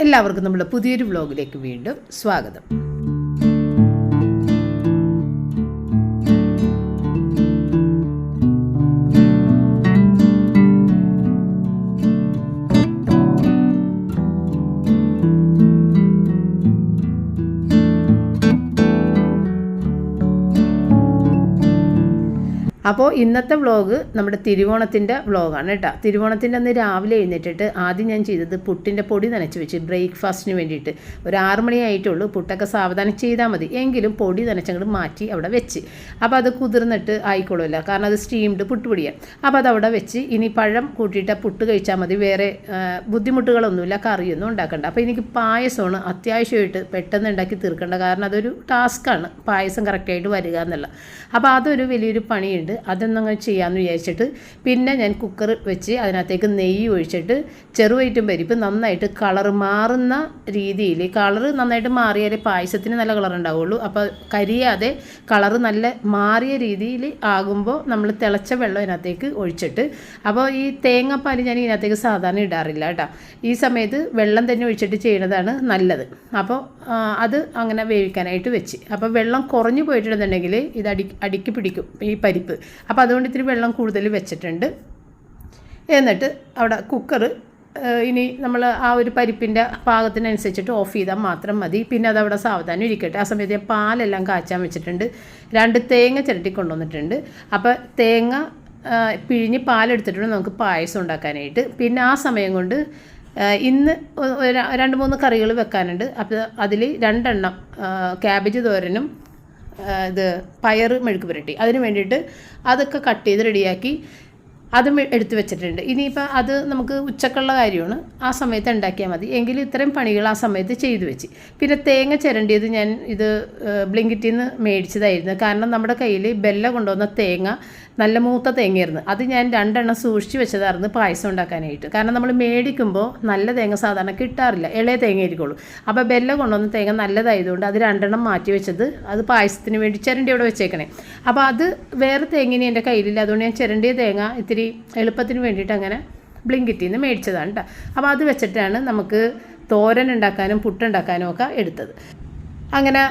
എല്ലാവർക്കും നമ്മുടെ പുതിയൊരു വ്ലോഗിലേക്ക് വീണ്ടും സ്വാഗതം. അപ്പോൾ ഇന്നത്തെ വ്ളോഗ് നമ്മുടെ തിരുവോണത്തിന്റെ വ്ളോഗാണ് കേട്ടോ. തിരുവോണത്തിന്റെ അന്ന് രാവിലെ എഴുന്നേറ്റിട്ട് ആദ്യം ഞാൻ ചെയ്തത് പുട്ടിന്റെ പൊടി നനച്ച് വെച്ച് ബ്രേക്ക്ഫാസ്റ്റിന് വേണ്ടിയിട്ട്. ഒരു ആറ് മണി ആയിട്ടുള്ളൂ പുട്ടൊക്കെ സാവധാനം ചെയ്താൽ മതി. എങ്കിലും പൊടി നനച്ചങ്ങോട്ട് മാറ്റി അവിടെ വെച്ച്. അപ്പോൾ അത് കുതിർന്നിട്ട് ആയിക്കോളുമല്ല. കാരണം അത് സ്റ്റീംഡ് പുട്ടുപൊടിയാണ് അപ്പോൾ അത് അവിടെ വെച്ച് ഇനി പഴം കൂട്ടിയിട്ട് പുട്ട് കഴിച്ചാൽ മതി. വേറെ ബുദ്ധിമുട്ടുകളൊന്നുമില്ല കറിയൊന്നും ഉണ്ടാക്കേണ്ട. അപ്പോൾ എനിക്ക് പായസമാണ് അത്യാവശ്യമായിട്ട് പെട്ടെന്ന് ഉണ്ടാക്കി തീർക്കേണ്ട കാരണം അതൊരു ടാസ്ക്കാണ് പായസം കറക്റ്റായിട്ട് വരിക എന്നുള്ള അപ്പോൾ അതൊരു വലിയൊരു പണിയുണ്ട്. അതൊന്നും ചെയ്യാമെന്ന് വിചാരിച്ചിട്ട് പിന്നെ ഞാൻ കുക്കർ വെച്ച് അതിനകത്തേക്ക് നെയ്യ് ഒഴിച്ചിട്ട് ചെറുവയറ്റും പരിപ്പ് നന്നായിട്ട് കളർ മാറുന്ന രീതിയിൽ കളർ നന്നായിട്ട് മാറിയാലേ പായസത്തിന് നല്ല കളർ ഉണ്ടാവുള്ളൂ. അപ്പോൾ കരിയാതെ കളർ നല്ല മാറിയ രീതിയിൽ ആകുമ്പോൾ നമ്മൾ തിളച്ച വെള്ളം ഇതിനകത്തേക്ക് ഒഴിച്ചിട്ട് അപ്പോൾ ഈ തേങ്ങാപ്പാൽ ഞാൻ ഇതിനകത്തേക്ക് സാധാരണ ഇടാറില്ല കേട്ടോ. ഈ സമയത്ത് വെള്ളം തന്നെ ഒഴിച്ചിട്ട് ചെയ്യുന്നതാണ് നല്ലത്. അപ്പോൾ അത് അങ്ങനെ വേവിക്കാനായിട്ട് വെച്ച്. അപ്പോൾ വെള്ളം കുറഞ്ഞു പോയിട്ടുണ്ടെന്നുണ്ടെങ്കിൽ ഇത് അടി അടിക്ക് പിടിക്കും ഈ പരിപ്പ്. അപ്പോൾ അതുകൊണ്ട് ഇത്തിരി വെള്ളം കൂടുതൽ വെച്ചിട്ടുണ്ട്. എന്നിട്ട് അവിടെ കുക്കർ ഇനി നമ്മൾ ആ ഒരു പരിപ്പിന്റെ പാകത്തിനനുസരിച്ചിട്ട് ഓഫ് ചെയ്താൽ മാത്രം മതി. പിന്നെ അതവിടെ സാവധാനം ഇരിക്കട്ടെ. ആ സമയത്ത് പാലെല്ലാം കാച്ചാൻ വെച്ചിട്ടുണ്ട്. രണ്ട് തേങ്ങ ചിരട്ടി കൊണ്ടുവന്നിട്ടുണ്ട്. അപ്പോൾ തേങ്ങ പിഴിഞ്ഞ് പാലെടുത്തിട്ടുണ്ട് നമുക്ക് പായസം ഉണ്ടാക്കാനായിട്ട്. പിന്നെ ആ സമയം കൊണ്ട് ഇന്ന് രണ്ട് മൂന്ന് കറികൾ വെക്കാനുണ്ട്. അപ്പോൾ അതിൽ രണ്ടെണ്ണം ക്യാബേജ് തോരനും ഇത് പയർ മെഴുക്ക് പുരട്ടി. അതിന് വേണ്ടിയിട്ട് അതൊക്കെ കട്ട് ചെയ്ത് റെഡിയാക്കി അത് എടുത്തു വെച്ചിട്ടുണ്ട്. ഇനിയിപ്പോൾ അത് നമുക്ക് ഉച്ചക്കുള്ള കാര്യമാണ്. ആ സമയത്ത് ഉണ്ടാക്കിയാൽ മതി. എങ്കിലും ഇത്രയും പണികൾ ആ സമയത്ത് ചെയ്തു വെച്ച്. പിന്നെ തേങ്ങ ചിരണ്ടിയത് ഞാൻ ഇത് ബ്ലിങ്കിറ്റിൽ നിന്ന് മേടിച്ചതായിരുന്നു. കാരണം നമ്മുടെ കയ്യിൽ ബെല്ല കൊണ്ടുവന്ന തേങ്ങ നല്ല മൂത്ത തേങ്ങയായിരുന്നു. അത് ഞാൻ രണ്ടെണ്ണം സൂക്ഷിച്ച് വെച്ചതായിരുന്നു പായസം ഉണ്ടാക്കാനായിട്ട്. കാരണം നമ്മൾ മേടിക്കുമ്പോൾ നല്ല തേങ്ങ സാധാരണ കിട്ടാറില്ല. ഇളയ തേങ്ങ ആയിരിക്കുള്ളൂ. അപ്പോൾ ബെല്ല കൊണ്ടുവന്ന തേങ്ങ നല്ലതായതുകൊണ്ട് അത് രണ്ടെണ്ണം മാറ്റി വെച്ചത് അത് പായസത്തിന് വേണ്ടി ചിരണ്ടി അവിടെ വെച്ചേക്കണേ. അപ്പോൾ അത് വേറെ തേങ്ങിനി എന്റെ കയ്യിലില്ല. അതുകൊണ്ട് ഞാൻ ചിരണ്ടിയ തേങ്ങ ഇത്തിരി എളുപ്പത്തിന് വേണ്ടിയിട്ട് അങ്ങനെ ബ്ലിങ്കിറ്റിൽ നിന്ന് മേടിച്ചതാണ് കേട്ടോ അപ്പോൾ അത് വെച്ചിട്ടാണ് നമുക്ക് തോരൻ ഉണ്ടാക്കാനും പുട്ടുണ്ടാക്കാനും ഒക്കെ എടുത്തത്. അങ്ങനെ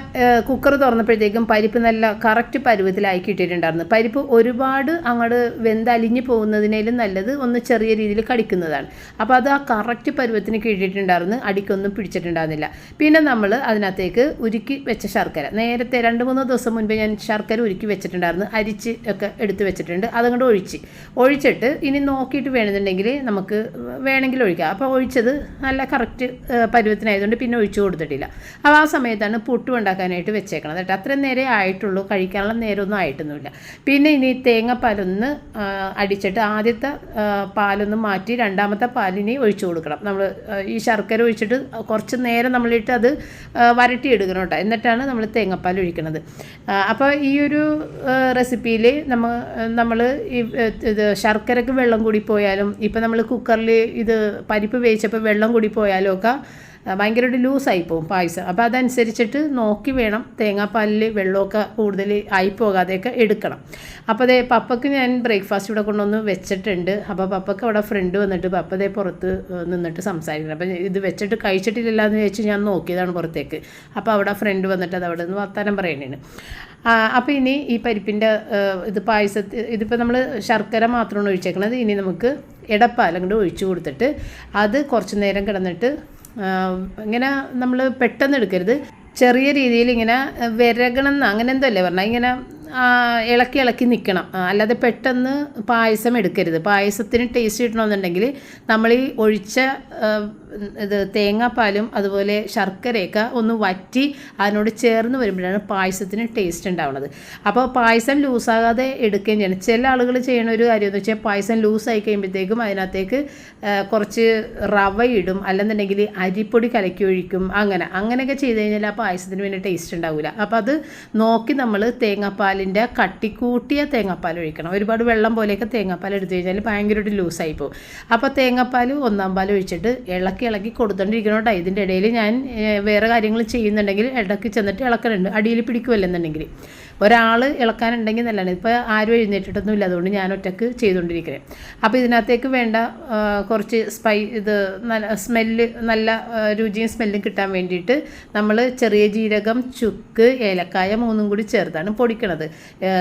കുക്കർ തുറന്നപ്പോഴത്തേക്കും പരിപ്പ് നല്ല കറക്റ്റ് പരുവത്തിലായി കിട്ടിയിട്ടുണ്ടായിരുന്നു. പരിപ്പ് ഒരുപാട് അങ്ങോട്ട് വെന്തലിഞ്ഞ് പോകുന്നതിനേലും നല്ലത് ഒന്ന് ചെറിയ രീതിയിൽ കടിക്കുന്നതാണ്. അപ്പോൾ അത് ആ കറക്റ്റ് പരുവത്തിന് കിട്ടിയിട്ടുണ്ടായിരുന്നു. അടിക്കൊന്നും പിടിച്ചിട്ടുണ്ടായിരുന്നില്ല. പിന്നെ നമ്മൾ അതിനകത്തേക്ക് ഉരുക്കി വെച്ച ശർക്കര. നേരത്തെ രണ്ട് മൂന്ന് ദിവസം മുൻപ് ഞാൻ ശർക്കര ഉരുക്കി വെച്ചിട്ടുണ്ടായിരുന്നു. അരിച്ച് ഒക്കെ എടുത്ത് വെച്ചിട്ടുണ്ട്. അതങ്ങോട്ട് ഒഴിച്ച്. ഒഴിച്ചിട്ട് ഇനി നോക്കിയിട്ട് വേണമെന്നുണ്ടെങ്കിൽ നമുക്ക് വേണമെങ്കിൽ ഒഴിക്കാം. അപ്പോൾ ഒഴിച്ചത് നല്ല കറക്റ്റ് പരുവത്തിനായതുകൊണ്ട് പിന്നെ ഒഴിച്ചു കൊടുത്തിട്ടില്ല. അപ്പോൾ ആ സമയത്താണ് പുട്ടും ഉണ്ടാക്കാനായിട്ട് വെച്ചേക്കണത് കേട്ടോ അത്രയും നേരെ ആയിട്ടുള്ളൂ. കഴിക്കാനുള്ള നേരമൊന്നും ആയിട്ടൊന്നുമില്ല. പിന്നെ ഇനി തേങ്ങാപ്പാലൊന്ന് അടിച്ചിട്ട് ആദ്യത്തെ പാലൊന്ന് മാറ്റി രണ്ടാമത്തെ പാലിനി ഒഴിച്ചു കൊടുക്കണം. നമ്മൾ ഈ ശർക്കര ഒഴിച്ചിട്ട് കുറച്ച് നേരം നമ്മളിട്ട് അത് വരട്ടി എടുക്കണം കേട്ടോ. എന്നിട്ടാണ് നമ്മൾ തേങ്ങാപ്പാൽ ഒഴിക്കുന്നത് അപ്പോൾ ഈ ഒരു റെസിപ്പിയിൽ നമ്മൾ നമ്മൾ ഈ ഇത് ശർക്കരക്ക് വെള്ളം കൂടി പോയാലും ഇപ്പം നമ്മൾ കുക്കറിൽ ഇത് പരിപ്പ് വേവിച്ചപ്പോൾ വെള്ളം കൂടി പോയാലും ഒക്കെ ഭയങ്കരമായിട്ട് ലൂസായി പോകും പായസം. അപ്പോൾ അതനുസരിച്ചിട്ട് നോക്കി വേണം തേങ്ങാപ്പാലിൽ വെള്ളമൊക്കെ കൂടുതൽ ആയി പോകാതെയൊക്കെ എടുക്കണം. അപ്പോൾ അതേ പപ്പയ്ക്ക് ഞാൻ ബ്രേക്ക്ഫാസ്റ്റ് ഇവിടെ കൊണ്ടുവന്ന് വെച്ചിട്ടുണ്ട്. അപ്പോൾ പപ്പയ്ക്ക് അവിടെ ഫ്രണ്ട് വന്നിട്ട് പപ്പ ദേ പുറത്ത് നിന്നിട്ട് സംസാരിക്കണം. അപ്പോൾ ഇത് വെച്ചിട്ട് കഴിച്ചിട്ടില്ല എന്ന് ചോദിച്ച് ഞാൻ നോക്കിയതാണ് പുറത്തേക്ക്. അപ്പോൾ അവിടെ ഫ്രണ്ട് വന്നിട്ട് അത് അവിടെ നിന്ന് വർത്തമാനം പറയണേന്. അപ്പോൾ ഇനി ഈ പരിപ്പിന്റെ ഇത് പായസത്തിൽ ഇതിപ്പോൾ നമ്മൾ ശർക്കര മാത്രമാണ് ഒഴിച്ചേക്കുന്നത് ഇനി നമുക്ക് ഇടപ്പാലം കൊണ്ട് ഒഴിച്ചു കൊടുത്തിട്ട് അത് കുറച്ച് നേരം കിടന്നിട്ട് ഇങ്ങനെ നമ്മൾ പെട്ടെന്ന് എടുക്കരുത്. ചെറിയ രീതിയിൽ ഇങ്ങനെ വിരകണം അങ്ങനെ എന്തോ അല്ലേ പറഞ്ഞാൽ ഇങ്ങനെ ഇളക്കി ഇളക്കി നിൽക്കണം അല്ലാതെ പെട്ടെന്ന് പായസം എടുക്കരുത്. പായസത്തിന് ടേസ്റ്റ് കിട്ടണമെന്നുണ്ടെങ്കിൽ നമ്മൾ ഈ ഒഴിച്ച ഇത് തേങ്ങാപ്പാലും അതുപോലെ ശർക്കരയൊക്കെ ഒന്ന് വറ്റി അതിനോട് ചേർന്ന് വരുമ്പോഴാണ് പായസത്തിന് ടേസ്റ്റ് ഉണ്ടാവുന്നത്. അപ്പോൾ പായസം ലൂസാകാതെ എടുക്കുകയും ചെയ്യണം. ചില ആളുകൾ ചെയ്യുന്ന ഒരു കാര്യം എന്ന് വെച്ചാൽ പായസം ലൂസായി കഴിയുമ്പോഴത്തേക്കും അതിനകത്തേക്ക് കുറച്ച് റവ ഇടും. അല്ലെന്നുണ്ടെങ്കിൽ അരിപ്പൊടി കലക്കി ഒഴിക്കും. അങ്ങനെ അങ്ങനെയൊക്കെ ചെയ്ത് കഴിഞ്ഞാൽ ആ പായസത്തിന് പിന്നെ ടേസ്റ്റ് ഉണ്ടാവില്ല. അപ്പോൾ അത് നോക്കി നമ്മൾ തേങ്ങാപ്പാലിന്റെ കട്ടിക്കൂട്ടിയ തേങ്ങാപ്പാൽ ഒഴിക്കണം. ഒരുപാട് വെള്ളം പോലെയൊക്കെ തേങ്ങാപ്പാൽ എടുത്തു കഴിഞ്ഞാൽ ഭയങ്കരമായിട്ട് ലൂസായി പോകും. അപ്പോൾ തേങ്ങാപ്പാൽ ഒന്നാം പാൽ ഒഴിച്ചിട്ട് ഇളക്കി ഇളക്കി കൊടുത്തോണ്ടിരിക്കണം കേട്ടോ ഇതിന്റെ ഇടയിൽ ഞാൻ വേറെ കാര്യങ്ങൾ ചെയ്യുന്നുണ്ടെങ്കിൽ ഇടയ്ക്ക് ചെന്നിട്ട് ഇളക്കലുണ്ട്. അടിയിൽ പിടിക്കുമല്ലെന്നുണ്ടെങ്കിൽ ഒരാൾ ഇളക്കാനുണ്ടെങ്കിൽ നല്ലതാണ്. ഇപ്പോൾ ആരും എഴുന്നേറ്റിട്ടൊന്നുമില്ല. അതുകൊണ്ട് ഞാൻ ഒറ്റയ്ക്ക് ചെയ്തുകൊണ്ടിരിക്കുന്നത് അപ്പോൾ ഇതിനകത്തേക്ക് വേണ്ട കുറച്ച് സ്പൈ ഇത് നല്ല സ്മെല്ല് നല്ല രുചിയും സ്മെല്ലും കിട്ടാൻ വേണ്ടിയിട്ട് നമ്മൾ ചെറിയ ജീരകം ചുക്ക് ഏലക്കായ മൂന്നും കൂടി ചേർത്താണ് പൊടിക്കണത്.